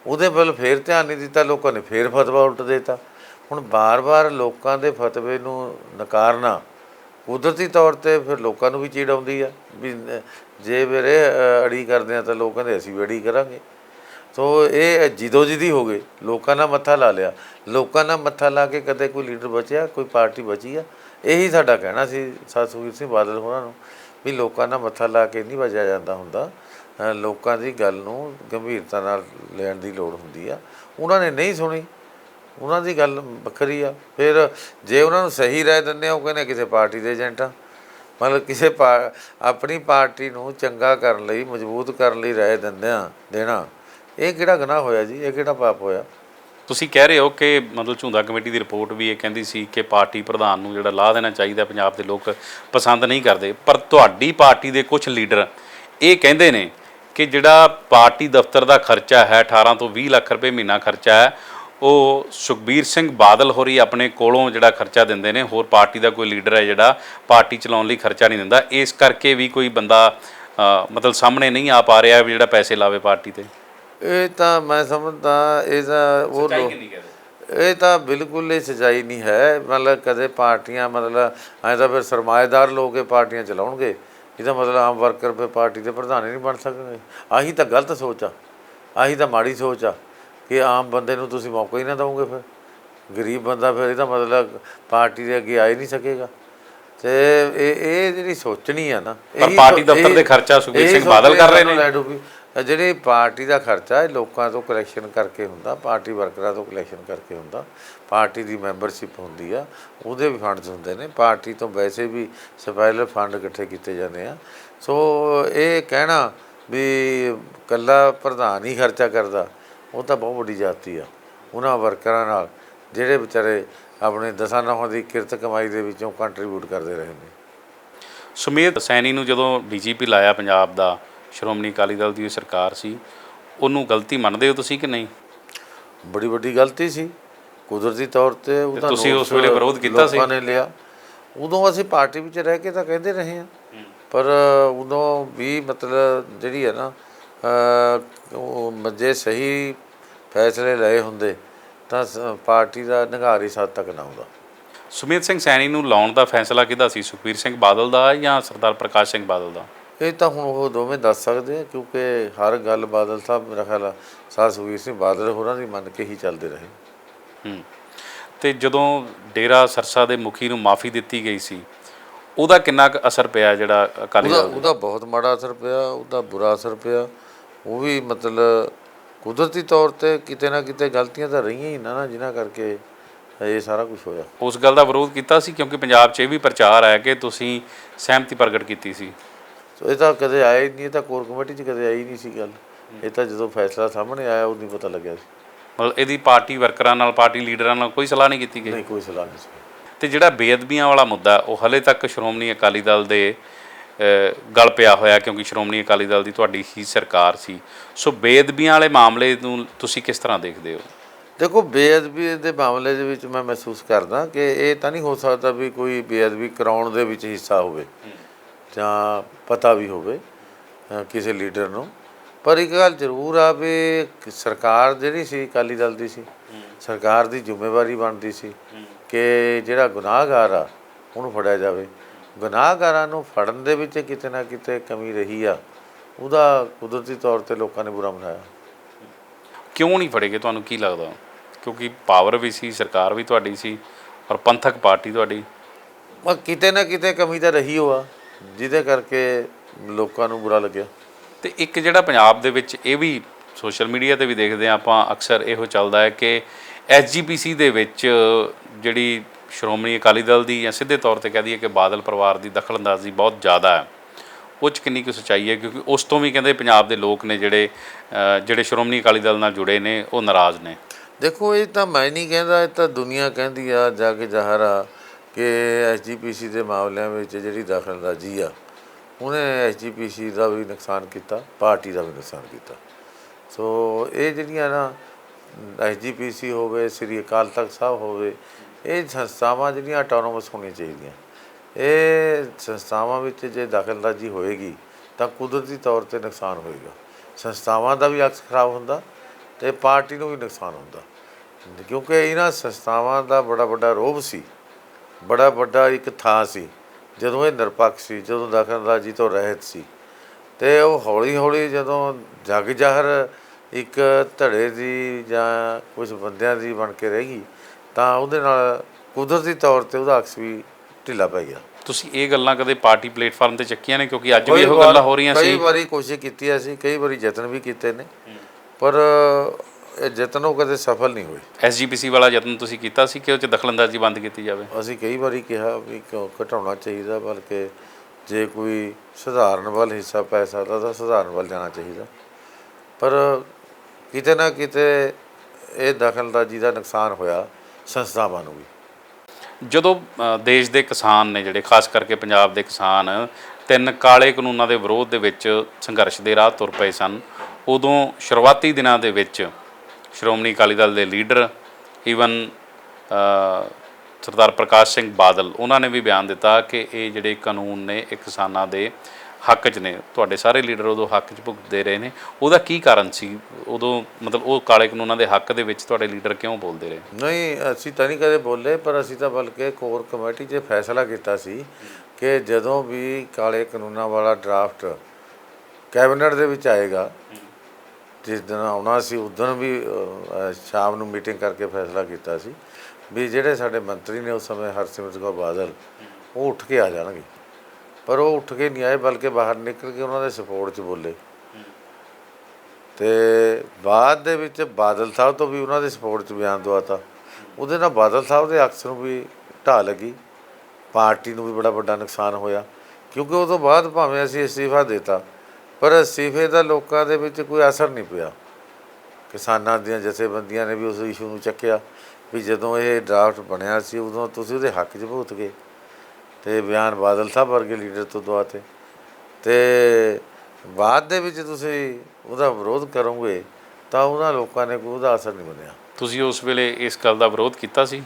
ਉਹਦੇ ਵੱਲ ਫੇਰ ਧਿਆਨ ਨਹੀਂ ਦਿੱਤਾ ਲੋਕਾਂ ਨੇ ਫੇਰ ਫਤਵਾ ਉਲਟ ਦੇਤਾ। ਹੁਣ ਬਾਰ-ਬਾਰ ਲੋਕਾਂ ਦੇ ਫਤਵੇ ਨੂੰ ਨਕਾਰਨਾ ਕੁਦਰਤੀ ਤੌਰ ਤੇ ਫਿਰ ਲੋਕਾਂ ਨੂੰ ਵੀ ਚੀੜ ਆਉਂਦੀ ਆ ਵੀ ਜੇ ਵੀਰੇ ਅ, ਅੜੀ ਕਰਦੇ ਆ ਤਾਂ ਲੋਕ ਕਹਿੰਦੇ ਅਸੀਂ ਵੀ ਅੜੀ ਕਰਾਂਗੇ। ਸੋ ਇਹ ਜਿਦੋ ਜਿਦੀ ਹੋ ਗਏ, ਲੋਕਾਂ ਨਾਲ ਮੱਥਾ ਲਾ ਲਿਆ। ਲੋਕਾਂ ਨਾਲ ਮੱਥਾ ਲਾ ਕੇ ਕਦੇ ਕੋਈ ਲੀਡਰ ਬਚਿਆ, ਕੋਈ ਪਾਰਟੀ ਬਚੀ ਆ? ਇਹੀ ਸਾਡਾ ਕਹਿਣਾ ਸੀ ਸਤਸੂਰ ਸਿੰਘ ਬਾਦਲ ਹੋਰਾਂ ਨੂੰ, ਵੀ ਲੋਕਾਂ ਨਾਲ ਮੱਥਾ ਲਾ ਕੇ ਨਹੀਂ ਵਜਿਆ ਜਾਂਦਾ ਹੁੰਦਾ। ਲੋਕਾਂ ਦੀ ਗੱਲ ਨੂੰ ਗੰਭੀਰਤਾ ਨਾਲ ਲੈਣ ਦੀ ਲੋੜ ਹੁੰਦੀ ਆ। ਉਹਨਾਂ ਨੇ ਨਹੀਂ ਸੁਣੀ। ਉਹਨਾਂ ਦੀ ਗੱਲ ਵੱਖਰੀ ਆ। ਫਿਰ ਜੇ ਉਹਨਾਂ ਨੂੰ ਸਹੀ ਰਾਏ ਦਿੰਦੇ ਆ, ਉਹ ਕਹਿੰਦੇ ਕਿਸੇ ਪਾਰਟੀ ਦੇ ਏਜੰਟ ਆ। ਮਤਲਬ ਕਿਸੇ ਪਾ- ਆਪਣੀ ਪਾਰਟੀ ਨੂੰ ਚੰਗਾ ਕਰਨ ਲਈ, ਮਜ਼ਬੂਤ ਕਰਨ ਲਈ ਰਾਏ ਦਿੰਦੇ ਆ, ਦੇਣਾ। ਇਹ ਕਿਹੜਾ ਗੁਨਾਹ ਹੋਇਆ ਜੀ? ਇਹ ਕਿਹੜਾ ਪਾਪ ਹੋਇਆ? ਤੁਸੀਂ ਕਹਿ ਰਹੇ ਹੋ ਕਿ ਮਤਲਬ ਝੁੰਦਾ ਕਮੇਟੀ ਦੀ ਰਿਪੋਰਟ ਵੀ ਇਹ ਕਹਿੰਦੀ ਸੀ ਕਿ ਪਾਰਟੀ ਪ੍ਰਧਾਨ ਨੂੰ ਜਿਹੜਾ ਲਾਹ ਦੇਣਾ ਚਾਹੀਦਾ ਪੰਜਾਬ ਦੇ ਲੋਕ ਪਸੰਦ ਨਹੀਂ ਕਰਦੇ। ਪਰ ਤੁਹਾਡੀ ਪਾਰਟੀ ਦੇ ਕੁਝ ਲੀਡਰ ਇਹ ਕਹਿੰਦੇ ਨੇ ਕਿ ਜਿਹੜਾ ਪਾਰਟੀ ਦਫ਼ਤਰ ਦਾ ਖਰਚਾ ਹੈ 18 ਤੋਂ 20 ਲੱਖ ਰੁਪਏ ਮਹੀਨਾ ਖਰਚਾ ਹੈ, ਉਹ ਸੁਖਬੀਰ ਸਿੰਘ ਬਾਦਲ ਹੋਰੀ ਆਪਣੇ ਕੋਲੋਂ ਜਿਹੜਾ ਖਰਚਾ ਦਿੰਦੇ ਨੇ, ਹੋਰ ਪਾਰਟੀ ਦਾ ਕੋਈ ਲੀਡਰ ਹੈ ਜਿਹੜਾ ਪਾਰਟੀ ਚਲਾਉਣ ਲਈ ਖਰਚਾ ਨਹੀਂ ਦਿੰਦਾ। ਇਸ ਕਰਕੇ ਵੀ ਕੋਈ ਬੰਦਾ ਮਤਲਬ ਸਾਹਮਣੇ ਨਹੀਂ ਆ ਪਾ ਰਿਹਾ ਵੀ ਜਿਹੜਾ ਪੈਸੇ ਲਾਵੇ ਪਾਰਟੀ ਤੇ। ਇਹ ਤਾਂ ਮੈਂ ਸਮਝਦਾ ਇਹ ਤਾਂ ਉਹ ਲੋਕ ਇਹ ਤਾਂ ਬਿਲਕੁਲ ਹੀ ਸਚਾਈ ਨਹੀਂ ਹੈ। ਮਤਲਬ ਕਦੇ ਪਾਰਟੀਆਂ ਮਤਲਬ ਐਂ ਤਾਂ ਫਿਰ ਸਰਮਾਏਦਾਰ ਲੋਕ ਇਹ ਪਾਰਟੀਆਂ ਚਲਾਉਣਗੇ। ਇਹਦਾ ਮਤਲਬ ਆਮ ਵਰਕਰ ਫਿਰ ਪਾਰਟੀ ਦੇ ਪ੍ਰਧਾਨ ਹੀ ਨਹੀਂ ਬਣ ਸਕਣਗੇ। ਆਹੀ ਤਾਂ ਗਲਤ ਸੋਚ ਆ। ਆਹੀ ਤਾਂ ਮਾੜੀ ਸੋਚ ਆ ਕਿ ਆਮ ਬੰਦੇ ਨੂੰ ਤੁਸੀਂ ਮੌਕਾ ਹੀ ਨਾ ਦਿਓਗੇ ਫਿਰ। ਗਰੀਬ ਬੰਦਾ ਫਿਰ ਇਹਦਾ ਮਤਲਬ ਪਾਰਟੀ ਦੇ ਅੱਗੇ ਆ ਹੀ ਨਹੀਂ ਸਕੇਗਾ। ਤੇ ਇਹ ਇਹ ਜਿਹੜੀ ਸੋਚਣੀ ਆ ਨਾ ਪਰ ਪਾਰਟੀ ਦਫ਼ਤਰ ਦੇ ਖਰਚਾ ਸੁਖਬੀਰ ਸਿੰਘ ਬਾਦਲ ਕਰ ਰਹੇ ਨੇ। ਲੈ ਜਿਹੜੀ ਪਾਰਟੀ ਦਾ ਖਰਚਾ ਇਹ ਲੋਕਾਂ ਤੋਂ ਕਲੈਕਸ਼ਨ ਕਰਕੇ ਹੁੰਦਾ, ਪਾਰਟੀ ਵਰਕਰਾਂ ਤੋਂ ਕਲੈਕਸ਼ਨ ਕਰਕੇ ਹੁੰਦਾ, ਪਾਰਟੀ ਦੀ ਮੈਂਬਰਸ਼ਿਪ ਹੁੰਦੀ ਆ, ਉਹਦੇ ਵੀ ਫੰਡਸ ਹੁੰਦੇ ਨੇ। ਪਾਰਟੀ ਤੋਂ ਵੈਸੇ ਵੀ ਸਪੈਸ਼ਲ ਫੰਡ ਇਕੱਠੇ ਕੀਤੇ ਜਾਂਦੇ ਆ। ਸੋ ਇਹ ਕਹਿਣਾ ਵੀ ਕੱਲਾ ਪ੍ਰਧਾਨ ਹੀ ਖਰਚਾ ਕਰਦਾ, ਉਹ ਤਾਂ ਬਹੁਤ ਵੱਡੀ ਜਾਤੀ ਆ। ਉਹਨਾਂ ਵਰਕਰਾਂ ਨਾਲ ਜਿਹੜੇ ਵਿਚਾਰੇ ਆਪਣੇ ਦਸਾਂ ਨੌਹਾਂ ਦੀ ਕਿਰਤ ਕਮਾਈ ਦੇ ਵਿੱਚੋਂ ਕੰਟਰੀਬਿਊਟ ਕਰਦੇ ਰਹੇ ਨੇ। ਸੁਮੇਧ ਸੈਣੀ ਨੂੰ ਜਦੋਂ ਡੀਜੀਪੀ ਲਾਇਆ ਪੰਜਾਬ ਦਾ ਸ਼੍ਰੋਮਣੀ ਅਕਾਲੀ ਦਲ ਦੀ ਸਰਕਾਰ ਸੀ ਉਹਨੂੰ ਗਲਤੀ ਮੰਨਦੇ ਹੋ ਤੁਸੀਂ ਕਿ ਨਹੀਂ? ਬੜੀ ਵੱਡੀ ਗਲਤੀ ਸੀ। ਕੁਦਰਤੀ ਤੌਰ ਤੇ ਉਹਦਾ ਤੁਸੀਂ ਉਸ ਵੇਲੇ ਵਿਰੋਧ ਕੀਤਾ ਸੀ? ਲੋਕਾਂ ਨੇ ਲਿਆ। ਉਦੋਂ ਅਸੀਂ ਪਾਰਟੀ ਵਿੱਚ ਰਹਿ ਕੇ ਤਾਂ ਕਹਿੰਦੇ ਰਹੇ ਹਾਂ। ਪਰ ਉਦੋਂ ਵੀ ਮਤਲਬ ਜਿਹੜੀ ਹੈ ਨਾ ਉਹ ਜੇ ਸਹੀ ਫੈਸਲੇ ਲਏ ਹੁੰਦੇ ਤਾਂ ਪਾਰਟੀ ਦਾ ਨਿਗਾਰ ਹੱਦ ਤੱਕ ਨਾ ਆਉਂਦਾ। ਸੁਮੇਧ ਸਿੰਘ ਸੈਣੀ ਨੂੰ ਲਾਉਣ ਦਾ ਫੈਸਲਾ ਕਿਹਦਾ ਸੀ? ਸੁਖਬੀਰ ਸਿੰਘ ਬਾਦਲ ਦਾ ਜਾਂ ਸਰਦਾਰ ਪ੍ਰਕਾਸ਼ ਸਿੰਘ ਬਾਦਲ ਦਾ? ਇਹ ਤਾਂ ਹੁਣ ਉਹ ਦੋਵੇਂ ਦੱਸ ਸਕਦੇ ਆ ਕਿਉਂਕਿ ਹਰ ਗੱਲ ਬਾਦਲ ਸਾਹਿਬ ਮੇਰਾ ਖਿਆਲ ਆ ਸਾਹ ਸੁਖਬੀਰ ਸਿੰਘ ਬਾਦਲ ਹੋਰਾਂ ਦੀ ਮੰਨ ਕੇ ਹੀ ਚੱਲਦੇ ਰਹੇ। ਹੂੰ। ਤੇ ਜਦੋਂ ਡੇਰਾ ਸਰਸਾ ਦੇ ਮੁਖੀ ਨੂੰ ਮਾਫੀ ਦਿੱਤੀ ਗਈ ਸੀ ਉਹਦਾ ਕਿੰਨਾ ਕੁ ਅਸਰ ਪਿਆ ਜਿਹੜਾ ਅਕਾਲੀ ਦਲ ਉਹਦਾ ਬਹੁਤ ਮਾੜਾ ਅਸਰ ਪਿਆ ਉਹਦਾ ਬੁਰਾ ਅਸਰ ਪਿਆ। ਉਹ ਵੀ ਮਤਲਬ ਕੁਦਰਤੀ ਤੌਰ ਤੇ ਕਿਤੇ ਨਾ ਕਿਤੇ ਗਲਤੀਆਂ ਤਾਂ ਰਹੀਆਂ ਹੀ ਨਾ ਨਾ ਜਿਨ੍ਹਾਂ ਕਰਕੇ ਇਹ ਸਾਰਾ ਕੁਝ ਹੋਇਆ। ਉਸ ਗੱਲ ਦਾ ਵਿਰੋਧ ਕੀਤਾ ਸੀ ਕਿਉਂਕਿ ਪੰਜਾਬ 'ਚ ਇਹ ਵੀ ਪ੍ਰਚਾਰ ਹੈ ਕਿ ਤੁਸੀਂ ਸਹਿਮਤੀ ਪ੍ਰਗਟ ਕੀਤੀ ਸੀ। ਸੋ ਇਹ ਤਾਂ ਕਦੇ ਆਇਆ ਹੀ ਨਹੀਂ ਇਹ ਤਾਂ ਕੋਰ ਕਮੇਟੀ 'ਚ ਕਦੇ ਆਈ ਨਹੀਂ ਸੀ ਗੱਲ। ਇਹ ਤਾਂ ਜਦੋਂ ਫੈਸਲਾ ਸਾਹਮਣੇ ਆਇਆ ਉਦੋਂ ਹੀ ਪਤਾ ਲੱਗਿਆ ਸੀ। ਮਤਲਬ ਇਹਦੀ ਪਾਰਟੀ ਵਰਕਰਾਂ ਨਾਲ ਪਾਰਟੀ ਲੀਡਰਾਂ ਨਾਲ ਕੋਈ ਸਲਾਹ ਨਹੀਂ ਕੀਤੀ ਗਈ? ਨਹੀਂ ਕੋਈ ਸਲਾਹ ਨਹੀਂ ਸੀ। ਤੇ ਜਿਹੜਾ ਬੇਅਦਬੀਆਂ ਵਾਲਾ ਮੁੱਦਾ ਉਹ ਹਲੇ ਤੱਕ ਸ਼੍ਰੋਮਣੀ ਅਕਾਲੀ ਦਲ ਦੇ ਅ, ਗਲ ਪਿਆ ਹੋਇਆ ਕਿਉਂਕਿ ਸ਼੍ਰੋਮਣੀ ਅਕਾਲੀ ਦਲ ਦੀ ਤੁਹਾਡੀ ਹੀ ਸਰਕਾਰ ਸੀ। ਸੋ ਬੇਅਦਬੀਆਂ ਵਾਲੇ ਮਾਮਲੇ ਨੂੰ ਤੁਸੀਂ ਕਿਸ ਤਰ੍ਹਾਂ ਦੇਖਦੇ ਹੋ? ਦੇਖੋ ਬੇਅਦਬੀ ਦੇ ਮਾਮਲੇ ਦੇ ਵਿੱਚ ਮੈਂ ਮਹਿਸੂਸ ਕਰਦਾ ਕਿ ਇਹ ਤਾਂ ਨਹੀਂ ਹੋ ਸਕਦਾ ਵੀ ਕੋਈ ਬੇਅਦਬੀ ਕਰਾਉਣ ਦੇ ਵਿੱਚ ਹਿੱਸਾ ਹੋਵੇ। ਜਾਂ ਪਤਾ ਵੀ ਹੋਵੇ ਕਿਸੇ ਲੀਡਰ ਨੂੰ। ਪਰ ਇੱਕ ਗੱਲ ਜ਼ਰੂਰ ਆ ਵੀ ਸਰਕਾਰ ਜਿਹੜੀ ਸੀ ਅਕਾਲੀ ਦਲ ਦੀ ਸੀ ਸਰਕਾਰ ਦੀ ਜ਼ਿੰਮੇਵਾਰੀ ਬਣਦੀ ਸੀ ਕਿ ਜਿਹੜਾ ਗੁਨਾਹਗਾਰ ਆ ਉਹਨੂੰ ਫੜਿਆ ਜਾਵੇ। ਗੁਨਾਹਗਾਰਾਂ ਨੂੰ ਫੜਨ ਦੇ ਵਿੱਚ ਕਿਤੇ ਨਾ ਕਿਤੇ ਕਮੀ ਰਹੀ ਆ। ਉਹਦਾ ਕੁਦਰਤੀ ਤੌਰ ਤੇ ਲੋਕਾਂ ਨੇ ਬੁਰਾ ਮਨਾਇਆ। ਕਿਉਂ ਨਹੀਂ ਫੜੇਗੇ? ਤੁਹਾਨੂੰ ਕੀ ਲੱਗਦਾ? ਕਿਉਂਕਿ ਪਾਵਰ ਵੀ ਸੀ ਸਰਕਾਰ ਵੀ ਤੁਹਾਡੀ ਸੀ ਔਰ ਪੰਥਕ ਪਾਰਟੀ ਤੁਹਾਡੀ। ਕਿਤੇ ਨਾ ਕਿਤੇ ਕਮੀ ਤਾਂ ਰਹੀ ਹੋਆ ਜਿਹਦੇ ਕਰਕੇ ਲੋਕਾਂ ਨੂੰ ਬੁਰਾ ਲੱਗਿਆ। ਤੇ ਇੱਕ ਜਿਹੜਾ ਪੰਜਾਬ ਦੇ ਵਿੱਚ ਇਹ ਵੀ ਸੋਸ਼ਲ ਮੀਡੀਆ ਤੇ ਵੀ ਦੇਖਦੇ ਆ ਆਪਾਂ ਅਕਸਰ ਇਹੋ ਚੱਲਦਾ ਹੈ ਕਿ ਐਸਜੀਪੀਸੀ ਦੇ ਵਿੱਚ ਜਿਹੜੀ ਸ਼੍ਰੋਮਣੀ ਅਕਾਲੀ ਦਲ ਦੀ ਜਾਂ ਸਿੱਧੇ ਤੌਰ ਤੇ ਕਹਿ ਦਈਏ ਕਿ ਬਾਦਲ ਪਰਿਵਾਰ ਦੀ ਦਖਲਅੰਦਾਜ਼ੀ ਬਹੁਤ ਜ਼ਿਆਦਾ ਹੈ। ਉਹ 'ਚ ਕਿੰਨੀ ਕੁ ਸੱਚਾਈ ਹੈ? ਕਿਉਂਕਿ ਉਸ ਤੋਂ ਵੀ ਕਹਿੰਦੇ ਪੰਜਾਬ ਦੇ ਲੋਕ ਨੇ ਜਿਹੜੇ ਜਿਹੜੇ ਸ਼੍ਰੋਮਣੀ ਅਕਾਲੀ ਦਲ ਨਾਲ ਜੁੜੇ ਨੇ ਉਹ ਨਾਰਾਜ਼ ਨੇ। ਦੇਖੋ ਇਹ ਤਾਂ ਮੈਂ ਨਹੀਂ ਕਹਿੰਦਾ ਇਹ ਤਾਂ ਦੁਨੀਆ ਕਹਿੰਦੀ ਆ ਜਾ ਕੇ ਜ਼ਾਹਰ ਆ। ਕਿ ਐਸਜੀਪੀਸੀ ਦੇ ਮਾਮਲਿਆਂ ਵਿੱਚ ਜਿਹੜੀ ਦਖਲਅੰਦਾਜ਼ੀ ਆ, ਉਹਨੇ ਐਸਜੀਪੀਸੀ ਦਾ ਵੀ ਨੁਕਸਾਨ ਕੀਤਾ, ਪਾਰਟੀ ਦਾ ਵੀ ਨੁਕਸਾਨ ਕੀਤਾ। ਸੋ ਇਹ ਜਿਹੜੀਆਂ ਨਾ ਐਸਜੀਪੀਸੀ ਹੋਵੇ, ਸ੍ਰੀ ਅਕਾਲ ਤਖਤ ਸਾਹਿਬ ਹੋਵੇ, ਇਹ ਸੰਸਥਾਵਾਂ ਜਿਹੜੀਆਂ ਆਟੋਨੋਮਸ ਹੋਣੀਆਂ ਚਾਹੀਦੀਆਂ। ਇਹ ਸੰਸਥਾਵਾਂ ਵਿੱਚ ਜੇ ਦਖਲਅੰਦਾਜ਼ੀ ਹੋਏਗੀ, ਤਾਂ ਕੁਦਰਤੀ ਤੌਰ ਤੇ ਨੁਕਸਾਨ ਹੋਏਗਾ। ਸੰਸਥਾਵਾਂ ਦਾ ਵੀ ਅਕਸ ਖਰਾਬ ਹੁੰਦਾ ਤੇ ਪਾਰਟੀ ਨੂੰ ਵੀ ਨੁਕਸਾਨ ਹੁੰਦਾ। ਕਿਉਂਕਿ ਇਹਨਾਂ ਸੰਸਥਾਵਾਂ ਦਾ ਬੜਾ ਵੱਡਾ ਰੋਬ ਸੀ। ਬੜਾ ਵੱਡਾ ਇੱਕ ਥਾਂ ਸੀ ਜਦੋਂ ਇਹ ਨਿਰਪੱਖ ਸੀ ਜਦੋਂ ਦਖਲਅੰਦਾਜ਼ੀ ਤੋਂ ਰਹਿਤ ਸੀ। ਤੇ ਉਹ ਹੌਲੀ ਹੌਲੀ ਜਦੋਂ ਜਗ ਜ਼ਾਹਰ ਇੱਕ ਧੜੇ ਦੀ ਜਾਂ ਕੁਝ ਬੰਦਿਆਂ ਦੀ ਬਣ ਕੇ ਰਹਿ ਗਈ ਤਾਂ ਉਹਦੇ ਨਾਲ ਕੁਦਰਤੀ ਤੌਰ ਤੇ ਉਹਦਾ ਅਕਸ ਵੀ ਢਿੱਲਾ ਪੈ ਗਿਆ। ਤੁਸੀਂ ਇਹ ਗੱਲਾਂ ਕਦੇ ਪਾਰਟੀ ਪਲੇਟਫਾਰਮ ਤੇ ਚੱਕੀਆਂ ਨੇ? ਕਿਉਂਕਿ ਅੱਜ ਵੀ ਕਈ ਇਹੋ ਗੱਲਾਂ ਹੋ ਰਹੀਆਂ ਕਈ ਸੀ ਵਾਰੀ ਕੋਸ਼ਿਸ਼ ਕੀਤੀ ਅਸੀਂ ਕਈ ਵਾਰੀ ਯਤਨ ਵੀ ਕੀਤੇ ਨੇ। ਪਰ ਇਹ ਯਤਨ ਉਹ ਕਦੇ ਸਫਲ ਨਹੀਂ ਹੋਏ ਐਸਜੀਪੀਸੀ ਵਾਲਾ ਯਤਨ ਤੁਸੀਂ ਕੀਤਾ ਸੀ ਕਿ ਉਹ 'ਚ ਦਖਲਅੰਦਾਜ਼ੀ ਬੰਦ ਕੀਤੀ ਜਾਵੇ? ਅਸੀਂ ਕਈ ਵਾਰੀ ਕਿਹਾ ਵੀ ਕਿਉਂ ਘਟਾਉਣਾ ਚਾਹੀਦਾ ਬਲਕਿ ਜੇ ਕੋਈ ਸਧਾਰਨ ਵੱਲ ਹਿੱਸਾ ਪੈ ਸਕਦਾ ਤਾਂ ਸਧਾਰਨ ਵੱਲ ਜਾਣਾ ਚਾਹੀਦਾ। ਪਰ ਕਿਤੇ ਨਾ ਕਿਤੇ ਇਹ ਦਖਲਅੰਦਾਜ਼ੀ ਦਾ ਨੁਕਸਾਨ ਹੋਇਆ ਸੰਸਥਾਵਾਂ ਨੂੰ ਵੀ। ਜਦੋਂ ਅ, ਦੇਸ਼ ਦੇ ਕਿਸਾਨ ਨੇ ਜਿਹੜੇ ਖਾਸ ਕਰਕੇ ਪੰਜਾਬ ਦੇ ਕਿਸਾਨ ਤਿੰਨ ਕਾਲੇ ਕਾਨੂੰਨਾਂ ਦੇ ਵਿਰੋਧ ਦੇ ਵਿੱਚ ਸੰਘਰਸ਼ ਦੇ ਰਾਹ ਤੁਰ ਪਏ ਸਨ ਉਦੋਂ ਸ਼ੁਰੂਆਤੀ ਦਿਨਾਂ ਦੇ ਵਿੱਚ ਸ਼੍ਰੋਮਣੀ ਅਕਾਲੀ ਦਲ ਦੇ ਲੀਡਰ ਈਵਨ ਸਰਦਾਰ ਪ੍ਰਕਾਸ਼ ਸਿੰਘ ਬਾਦਲ, ਉਹਨਾਂ ਨੇ ਵੀ ਬਿਆਨ ਦਿੱਤਾ ਕਿ ਇਹ ਜਿਹੜੇ ਕਾਨੂੰਨ ਨੇ, ਇਹ ਕਿਸਾਨਾਂ ਦੇ ਹੱਕ 'ਚ ਨੇ। ਤੁਹਾਡੇ ਸਾਰੇ ਲੀਡਰ ਉਦੋਂ ਹੱਕ 'ਚ ਭੁਗਤਦੇ ਰਹੇ ਨੇ। ਉਹਦਾ ਕੀ ਕਾਰਨ ਸੀ? ਉਦੋਂ ਮਤਲਬ ਉਹ ਕਾਲੇ ਕਾਨੂੰਨਾਂ ਦੇ ਹੱਕ ਦੇ ਵਿੱਚ ਤੁਹਾਡੇ ਲੀਡਰ ਕਿਉਂ ਬੋਲਦੇ ਰਹੇ? ਨਹੀਂ, ਅਸੀਂ ਤਾਂ ਨਹੀਂ ਕਦੇ ਬੋਲੇ, ਪਰ ਅਸੀਂ ਤਾਂ ਬਲਕਿ ਕੋਰ ਕਮੇਟੀ 'ਚ ਫੈਸਲਾ ਕੀਤਾ ਸੀ ਕਿ ਜਦੋਂ ਵੀ ਕਾਲੇ ਕਾਨੂੰਨਾਂ ਵਾਲਾ ਡਰਾਫਟ ਕੈਬਨਿਟ ਦੇ ਵਿੱਚ ਆਏਗਾ ਜਿਸ ਦਿਨ ਆਉਣਾ ਸੀ, ਉਸ ਦਿਨ ਵੀ ਸ਼ਾਮ ਨੂੰ ਮੀਟਿੰਗ ਕਰਕੇ ਫੈਸਲਾ ਕੀਤਾ ਸੀ ਵੀ ਜਿਹੜੇ ਸਾਡੇ ਮੰਤਰੀ ਨੇ ਉਸ ਸਮੇਂ ਹਰਸਿਮਰਤ ਕੌਰ ਬਾਦਲ, ਉਹ ਉੱਠ ਕੇ ਆ ਜਾਣਗੇ। ਪਰ ਉਹ ਉੱਠ ਕੇ ਨਹੀਂ ਆਏ, ਬਲਕਿ ਬਾਹਰ ਨਿਕਲ ਕੇ ਉਹਨਾਂ ਦੇ ਸਪੋਰਟ 'ਚ ਬੋਲੇ। ਤੇ ਬਾਅਦ ਦੇ ਵਿੱਚ ਬਾਦਲ ਸਾਹਿਬ ਤੋਂ ਵੀ ਉਹਨਾਂ ਦੇ ਸਪੋਰਟ 'ਚ ਬਿਆਨ ਦਵਾਤਾ। ਉਹਦੇ ਨਾਲ ਬਾਦਲ ਸਾਹਿਬ ਦੇ ਅਕਸ ਨੂੰ ਵੀ ਢਾਹ ਲੱਗੀ। ਪਾਰਟੀ ਨੂੰ ਵੀ ਬੜਾ ਵੱਡਾ ਨੁਕਸਾਨ ਹੋਇਆ। ਕਿਉਂਕਿ ਉਹ ਤੋਂ ਬਾਅਦ ਭਾਵੇਂ ਅਸੀਂ ਅਸਤੀਫਾ ਦਿੱਤਾ ਪਰ ਅਸਤੀਫੇ ਦਾ ਲੋਕਾਂ ਦੇ ਵਿੱਚ ਕੋਈ ਅਸਰ ਨਹੀਂ ਪਿਆ। ਕਿਸਾਨਾਂ ਦੀਆਂ ਜਥੇਬੰਦੀਆਂ ਨੇ ਵੀ ਉਸ ਇਸ਼ੂ ਨੂੰ ਚੱਕਿਆ ਵੀ ਜਦੋਂ ਇਹ ਡਰਾਫਟ ਬਣਿਆ ਸੀ ਉਦੋਂ ਤੁਸੀਂ ਉਹਦੇ ਹੱਕ 'ਚ ਭੁਗਤ ਗਏ। ਤੇ ਬਿਆਨ ਬਾਦਲ ਸਾਹਿਬ ਵਰਗੇ ਲੀਡਰ ਤੋਂ ਦਵਾਤੇ ਤੇ। ਬਾਅਦ ਦੇ ਵਿੱਚ ਤੁਸੀਂ ਉਹਦਾ ਵਿਰੋਧ ਕਰੋਗੇ ਤਾਂ ਉਹਨਾਂ ਲੋਕਾਂ ਨੇ ਕੋਈ ਉਹਦਾ ਅਸਰ ਨਹੀਂ ਬਣਿਆ ਤੁਸੀਂ ਉਸ ਵੇਲੇ ਇਸ ਗੱਲ ਦਾ ਵਿਰੋਧ ਕੀਤਾ ਸੀ?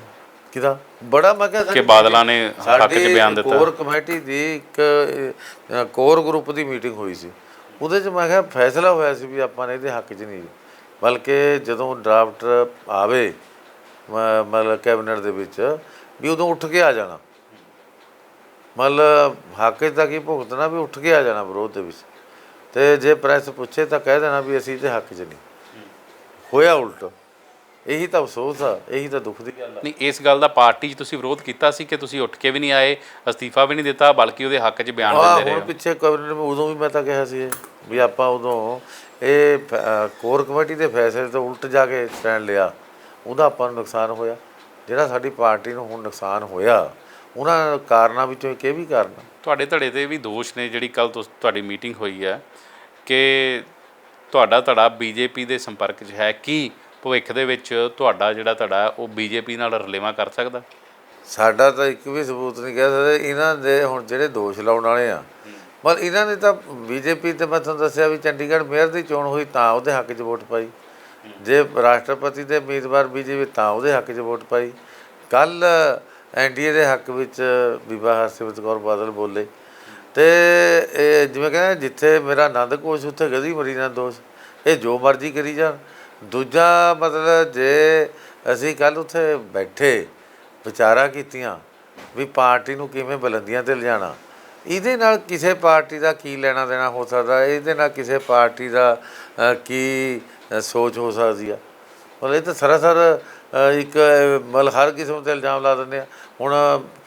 ਕਿਦਾ ਬੜਾ ਮੈਂ ਕਿਹਾ ਕਿ ਬਾਦਲਾਂ ਨੇ ਹੱਕ 'ਚ ਬਿਆਨ ਦਿੱਤਾ। ਕੋਰ ਕਮੇਟੀ ਦੀ ਇੱਕ ਕੋਰ ਗਰੁੱਪ ਦੀ ਮੀਟਿੰਗ ਹੋਈ ਸੀ। ਉਹਦੇ 'ਚ ਮੈਂ ਕਿਹਾ ਫੈਸਲਾ ਹੋਇਆ ਸੀ ਵੀ ਆਪਾਂ ਨੇ ਇਹਦੇ ਹੱਕ 'ਚ ਨਹੀਂ। ਬਲਕਿ ਜਦੋਂ ਡਰਾਫਟ ਆਵੇ, ਮ- ਮਤਲਬ ਕੈਬਨਿਟ ਦੇ ਵਿੱਚ, ਵੀ ਉਦੋਂ ਉੱਠ ਕੇ ਆ ਜਾਣਾ। ਮਤਲਬ ਹੱਕ 'ਚ ਤਾਂ ਕੀ ਭੁਗਤਣਾ ਵੀ ਉੱਠ ਕੇ ਆ ਜਾਣਾ ਵਿਰੋਧ ਦੇ ਵਿੱਚ। ਤੇ ਜੇ ਪ੍ਰੈਸ ਪੁੱਛੇ ਤਾਂ ਕਹਿ ਦੇਣਾ ਵੀ ਅਸੀਂ ਤੇ ਹੱਕ 'ਚ ਨਹੀਂ। ਹੋਇਆ ਉਲਟ। ਇਹੀ ਤਾਂ ਅਫਸੋਸ ਆ ਇਹੀ ਤਾਂ ਦੁੱਖ ਦੀ ਗੱਲ ਆ ਨਹੀਂ ਇਸ ਗੱਲ ਦਾ ਪਾਰਟੀ 'ਚ ਤੁਸੀਂ ਵਿਰੋਧ ਕੀਤਾ ਸੀ ਕਿ ਤੁਸੀਂ ਉੱਠ ਕੇ ਵੀ ਨਹੀਂ ਆਏ ਅਸਤੀਫਾ ਵੀ ਨਹੀਂ ਦਿੱਤਾ ਬਲਕਿ ਉਹਦੇ ਹੱਕ 'ਚ ਬਿਆਨ ਦਿੰਦੇ ਰਹੇ ਹੁਣ। ਪਿੱਛੇ ਕੈਬਨਿਟ ਉਦੋਂ ਵੀ ਮੈਂ ਤਾਂ ਕਿਹਾ ਸੀ ਵੀ ਆਪਾਂ ਉਦੋਂ ਇਹ ਕੋਰ ਕਮੇਟੀ ਦੇ ਫੈਸਲੇ ਤੋਂ ਉਲਟ ਜਾ ਕੇ ਸਟੈਂਡ ਲਿਆ ਉਹਦਾ ਆਪਾਂ ਨੂੰ ਨੁਕਸਾਨ ਹੋਇਆ ਜਿਹੜਾ ਸਾਡੀ ਪਾਰਟੀ ਨੂੰ ਹੁਣ ਨੁਕਸਾਨ ਹੋਇਆ ਉਹਨਾਂ ਕਾਰਨਾਂ ਵਿੱਚੋਂ ਇੱਕ ਇਹ ਵੀ ਕਾਰਨ। ਤੁਹਾਡੇ ਧੜੇ ਤੇ ਵੀ ਦੋਸ਼ ਨੇ ਜਿਹੜੀ ਕੱਲ ਤੁਹਾਡੀ ਮੀਟਿੰਗ ਹੋਈ ਹੈ ਕਿ ਤੁਹਾਡਾ ਧੜਾ ਬੀਜੇਪੀ ਦੇ ਸੰਪਰਕ 'ਚ ਹੈ ਕੀ ਭਵਿੱਖ ਦੇ ਵਿੱਚ ਤੁਹਾਡਾ ਜਿਹੜਾ ਤੁਹਾਡਾ ਉਹ ਬੀਜੇਪੀ ਨਾਲ ਰਲੇਵਾ ਕਰ ਸਕਦਾ? ਸਾਡਾ ਤਾਂ ਇੱਕ ਵੀ ਸਬੂਤ ਨਹੀਂ ਕਹਿ ਸਕਦੇ। ਇਹਨਾਂ ਦੇ ਹੁਣ ਜਿਹੜੇ ਦੋਸ਼ ਲਾਉਣ ਵਾਲੇ ਆ ਪਰ ਇਹਨਾਂ ਨੇ ਤਾਂ ਬੀਜੇਪੀ ਤੇ ਮੈਂ ਤੁਹਾਨੂੰ ਦੱਸਿਆ ਵੀ ਚੰਡੀਗੜ੍ਹ ਮੇਅਰ ਦੀ ਚੋਣ ਹੋਈ ਤਾਂ ਉਹਦੇ ਹੱਕ 'ਚ ਵੋਟ ਪਾਈ। ਜੇ ਰਾਸ਼ਟਰਪਤੀ ਦੇ ਉਮੀਦਵਾਰ ਬੀਜੇਪੀ ਤਾਂ ਉਹਦੇ ਹੱਕ 'ਚ ਵੋਟ ਪਾਈ। ਕੱਲ ਐਨਡੀਏ ਦੇ ਹੱਕ ਵਿੱਚ ਬੀਬਾ ਹਰਸਿਮਰਤ ਕੌਰ ਬਾਦਲ ਬੋਲੇ। ਤੇ ਇਹ ਜਿਵੇਂ ਕਹਿੰਦੇ, ਜਿੱਥੇ ਮੇਰਾ ਆਨੰਦ ਕੋਸ਼, ਉੱਥੇ ਗਦੀ ਮਰੀ ਨਾ ਦੋਸ਼। ਇਹ ਜੋ ਮਰਜ਼ੀ ਕਰੀ ਜਾਣ। ਦੂਜਾ ਮਤਲਬ ਜੇ ਅਸੀਂ ਕੱਲ ਉੱਥੇ ਬੈਠੇ ਵਿਚਾਰਾਂ ਕੀਤੀਆਂ ਵੀ ਪਾਰਟੀ ਨੂੰ ਕਿਵੇਂ ਬੁਲੰਦੀਆਂ ਤੇ ਲਿਜਾਣਾ। ਇਹਦੇ ਨਾਲ ਕਿਸੇ ਪਾਰਟੀ ਦਾ ਕੀ ਲੈਣਾ ਦੇਣਾ ਹੋ ਸਕਦਾ ਇਹਦੇ ਨਾਲ ਕਿਸੇ ਪਾਰਟੀ ਦਾ ਕੀ ਸੋਚ ਹੋ ਸਕਦੀ ਆ। ਮਤਲਬ ਇਹ ਤਾਂ ਸਰਾਸਰ ਇੱਕ ਮਤਲਬ ਹਰ ਕਿਸਮ ਤੇ ਇਲਜ਼ਾਮ ਲਾ ਦਿੰਦੇ ਆ। ਹੁਣ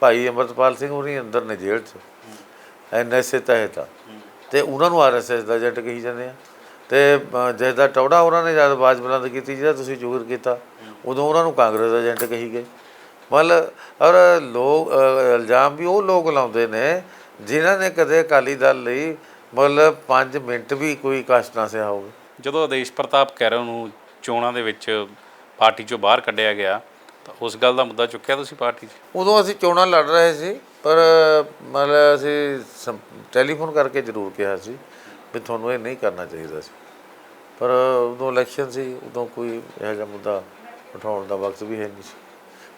ਭਾਈ ਅੰਮ੍ਰਿਤਪਾਲ ਸਿੰਘ ਹੋਣੀ ਅੰਦਰ ਨੇ ਜੇਲ੍ਹ 'ਚ ਐਨਐਸਏ ਤਹਿਤ ਆ। ਤੇ ਉਹਨਾਂ ਨੂੰ ਆਰਐਸਐਸ ਦਾ ਏਜੰਟ ਕਹੀ ਜਾਂਦੇ ਆ। ਤੇ ਜਿਹਦਾ ਟੌੜਾ ਉਹਨਾਂ ਨੇ ਜਦ ਆਵਾਜ਼ ਬੁਲੰਦ ਕੀਤੀ ਜਿਹਦਾ ਤੁਸੀਂ ਜ਼ਿਕਰ ਕੀਤਾ ਉਦੋਂ ਉਹਨਾਂ ਨੂੰ ਕਾਂਗਰਸ ਏਜੰਟ ਕਹੀ ਗਏ। ਮਤਲਬ ਔਰ ਲੋਕ ਇਲਜ਼ਾਮ ਵੀ ਉਹ ਲੋਕ ਲਾਉਂਦੇ ਨੇ ਜਿਨ੍ਹਾਂ ਨੇ ਕਦੇ ਅਕਾਲੀ ਦਲ ਲਈ ਮਤਲਬ 5 ਮਿੰਟ ਵੀ ਕੋਈ ਕਸ਼ਟ ਨਾ ਸਹਿ ਹੋਵੇ। ਜਦੋਂ ਆਦੇਸ਼ ਪ੍ਰਤਾਪ ਕੈਰੋਂ ਨੂੰ ਚੋਣਾਂ ਦੇ ਵਿੱਚ ਪਾਰਟੀ ਚੋਂ ਬਾਹਰ ਕੱਢਿਆ ਗਿਆ ਤਾਂ ਉਸ ਗੱਲ ਦਾ ਮੁੱਦਾ ਚੁੱਕਿਆ ਤੁਸੀਂ ਪਾਰਟੀ 'ਚ? ਉਦੋਂ ਅਸੀਂ ਚੋਣਾਂ ਲੜ ਰਹੇ ਸੀ ਪਰ ਮਤਲਬ ਅਸੀਂ ਟੈਲੀਫੋਨ ਕਰਕੇ ਜ਼ਰੂਰ ਕਿਹਾ ਸੀ। ਵੀ ਤੁਹਾਨੂੰ ਇਹ ਨਹੀਂ ਕਰਨਾ ਚਾਹੀਦਾ ਸੀ। ਪਰ ਉਦੋਂ ਇਲੈਕਸ਼ਨ ਸੀ ਉਦੋਂ ਕੋਈ ਇਹੋ ਜਿਹਾ ਮੁੱਦਾ ਉਠਾਉਣ ਦਾ ਵਕਤ ਵੀ ਹੈ ਨਹੀਂ ਸੀ।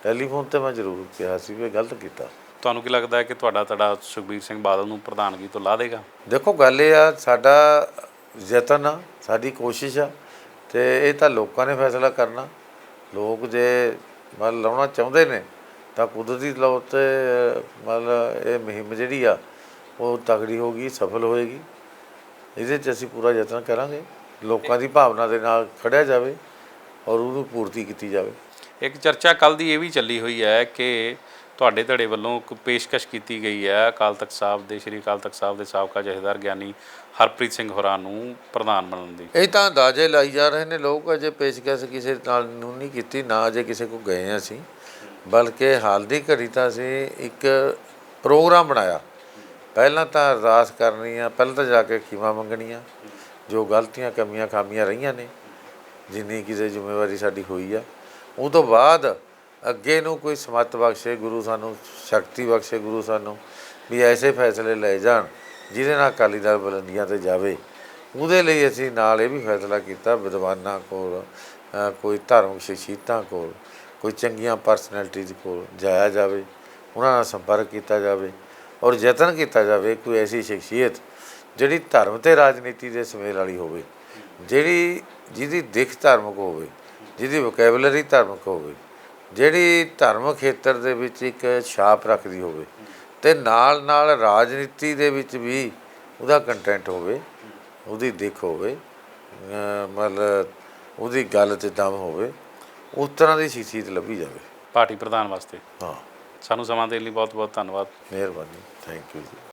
ਟੈਲੀਫੋਨ ਤੇ ਮੈਂ ਜ਼ਰੂਰ ਕਿਹਾ ਸੀ ਵੀ ਇਹ ਗਲਤ ਕੀਤਾ। ਤੁਹਾਨੂੰ ਕੀ ਲੱਗਦਾ ਹੈ ਕਿ ਤੁਹਾਡਾ ਤੜਾ ਸੁਖਬੀਰ ਸਿੰਘ ਬਾਦਲ ਨੂੰ ਪ੍ਰਧਾਨਗੀ ਤੋਂ ਲਾ ਦੇਗਾ? ਦੇਖੋ ਗੱਲ ਇਹ ਆ ਸਾਡਾ ਯਤਨ ਆ ਸਾਡੀ ਕੋਸ਼ਿਸ਼ ਆ ਤੇ ਇਹ ਤਾਂ ਲੋਕਾਂ ਨੇ ਫੈਸਲਾ ਕਰਨਾ। ਲੋਕ ਜੇ ਮਤਲਬ ਲਾਉਣਾ ਚਾਹੁੰਦੇ ਨੇ ਤਾਂ ਕੁਦਰਤੀ ਤੌਰ ਤੇ ਮਤਲਬ ਇਹ ਮੁਹਿੰਮ ਜਿਹੜੀ ਆ ਉਹ ਤਗੜੀ ਹੋਗੀ ਸਫਲ ਹੋਏਗੀ। ਇਹਦੇ 'ਚ ਅਸੀਂ ਪੂਰਾ ਯਤਨ ਕਰਾਂਗੇ। ਲੋਕਾਂ ਦੀ ਭਾਵਨਾ ਦੇ ਨਾਲ ਖੜਿਆ ਜਾਵੇ ਔਰ ਉਹਨੂੰ ਪੂਰਤੀ ਕੀਤੀ ਜਾਵੇ। ਇੱਕ ਚਰਚਾ ਕੱਲ ਦੀ ਇਹ ਵੀ ਚੱਲੀ ਹੋਈ ਹੈ ਕਿ ਤੁਹਾਡੇ ਧੜੇ ਵੱਲੋਂ ਇੱਕ ਪੇਸ਼ਕਸ਼ ਕੀਤੀ ਗਈ ਹੈ। ਅਕਾਲ ਤਖਤ ਸਾਹਿਬ ਦੇ ਸ੍ਰੀ ਅਕਾਲ ਤਖਤ ਸਾਹਿਬ ਦੇ ਸਾਬਕਾ ਜਥੇਦਾਰ ਗਿਆਨੀ ਹਰਪ੍ਰੀਤ ਸਿੰਘ ਹੋਰਾਂ ਨੂੰ ਪ੍ਰਧਾਨ ਬਣਨ ਦੀ। ਇਹ ਤਾਂ ਅੰਦਾਜ਼ੇ ਲਾਈ ਜਾ ਰਹੇ ਨੇ ਲੋਕ ਅਜੇ ਪੇਸ਼ਕਸ਼ ਕਿਸੇ ਨਾਲ ਨੂੰ ਨਹੀਂ ਕੀਤੀ ਨਾ ਅਜੇ ਕਿਸੇ ਕੋ ਗਏ ਅਸੀਂ। ਬਲਕਿ ਹਾਲ ਦੀ ਘੜੀ ਤਾਂ ਅਸੀਂ ਇੱਕ ਪ੍ਰੋਗਰਾਮ ਬਣਾਇਆ। ਪਹਿਲਾਂ ਤਾਂ ਅਰਦਾਸ ਕਰਨੀ ਆ, ਪਹਿਲਾਂ ਤਾਂ ਜਾ ਕੇ ਖੀਮਾ ਮੰਗਣੀਆਂ, ਜੋ ਗਲਤੀਆਂ ਕਮੀਆਂ ਖਾਮੀਆਂ ਰਹੀਆਂ ਨੇ, ਜਿੰਨੀ ਕਿਸੇ ਜ਼ਿੰਮੇਵਾਰੀ ਸਾਡੀ ਹੋਈ ਆ। ਉਹ ਤੋਂ ਬਾਅਦ ਅੱਗੇ ਨੂੰ ਕੋਈ ਸਮੱਤ ਬਖਸ਼ੇ ਗੁਰੂ ਸਾਨੂੰ, ਸ਼ਕਤੀ ਬਖਸ਼ੇ ਗੁਰੂ ਸਾਨੂੰ, ਵੀ ਐਸੇ ਫੈਸਲੇ ਲਏ ਜਾਣ, ਜਿਹਦੇ ਨਾਲ ਅਕਾਲੀ ਦਲ ਬੁਲੰਦੀਆਂ ਤੇ ਜਾਵੇ। ਉਹਦੇ ਲਈ ਅਸੀਂ ਨਾਲ ਇਹ ਵੀ ਫੈਸਲਾ ਕੀਤਾ, ਵਿਦਵਾਨਾਂ ਕੋਲ ਕੋਈ ਧਾਰਮਿਕ ਸ਼ਖਸੀਅਤਾਂ ਕੋਲ, ਕੋਈ ਚੰਗੀਆਂ ਪਰਸਨੈਲਿਟੀਜ਼ ਕੋਲ ਜਾਇਆ ਜਾਵੇ, ਉਹਨਾਂ ਨਾਲ ਸੰਪਰਕ ਕੀਤਾ ਜਾਵੇ। ਔਰ ਯਤਨ ਕੀਤਾ ਜਾਵੇ ਕੋਈ ਐਸੀ ਸ਼ਖਸੀਅਤ ਜਿਹੜੀ ਧਰਮ ਤੇ ਰਾਜਨੀਤੀ ਦੇ ਸੁਮੇਲ ਵਾਲੀ ਹੋਵੇ ਜਿਹੜੀ ਜਿਹਦੀ ਦਿੱਖ ਧਾਰਮਿਕ ਹੋਵੇ ਜਿਹਦੀ ਵੋਕੈਬਲਰੀ ਧਾਰਮਿਕ ਹੋਵੇ ਜਿਹੜੀ ਧਰਮਿਕ ਖੇਤਰ ਦੇ ਵਿੱਚ ਇੱਕ ਛਾਪ ਰੱਖਦੀ ਹੋਵੇ ਤੇ ਨਾਲ ਨਾਲ ਰਾਜਨੀਤੀ ਦੇ ਵਿੱਚ ਵੀ ਉਹਦਾ ਕੰਟੈਂਟ ਹੋਵੇ ਉਹਦੀ ਦਿੱਖ ਹੋਵੇ ਮਤਲਬ ਉਹਦੀ ਗੱਲ 'ਚ ਦਮ ਹੋਵੇ ਉਸ ਤਰ੍ਹਾਂ ਦੀ ਸ਼ਖਸੀਅਤ ਲੱਭੀ ਜਾਵੇ। ਪਾਰਟੀ ਪ੍ਰਧਾਨ ਵਾਸਤੇ। ਹਾਂ। ਸਾਨੂੰ ਸਮਾਂ ਦੇਣ ਲਈ ਬਹੁਤ ਬਹੁਤ ਧੰਨਵਾਦ। ਮਿਹਰਬਾਨੀ। Thank you.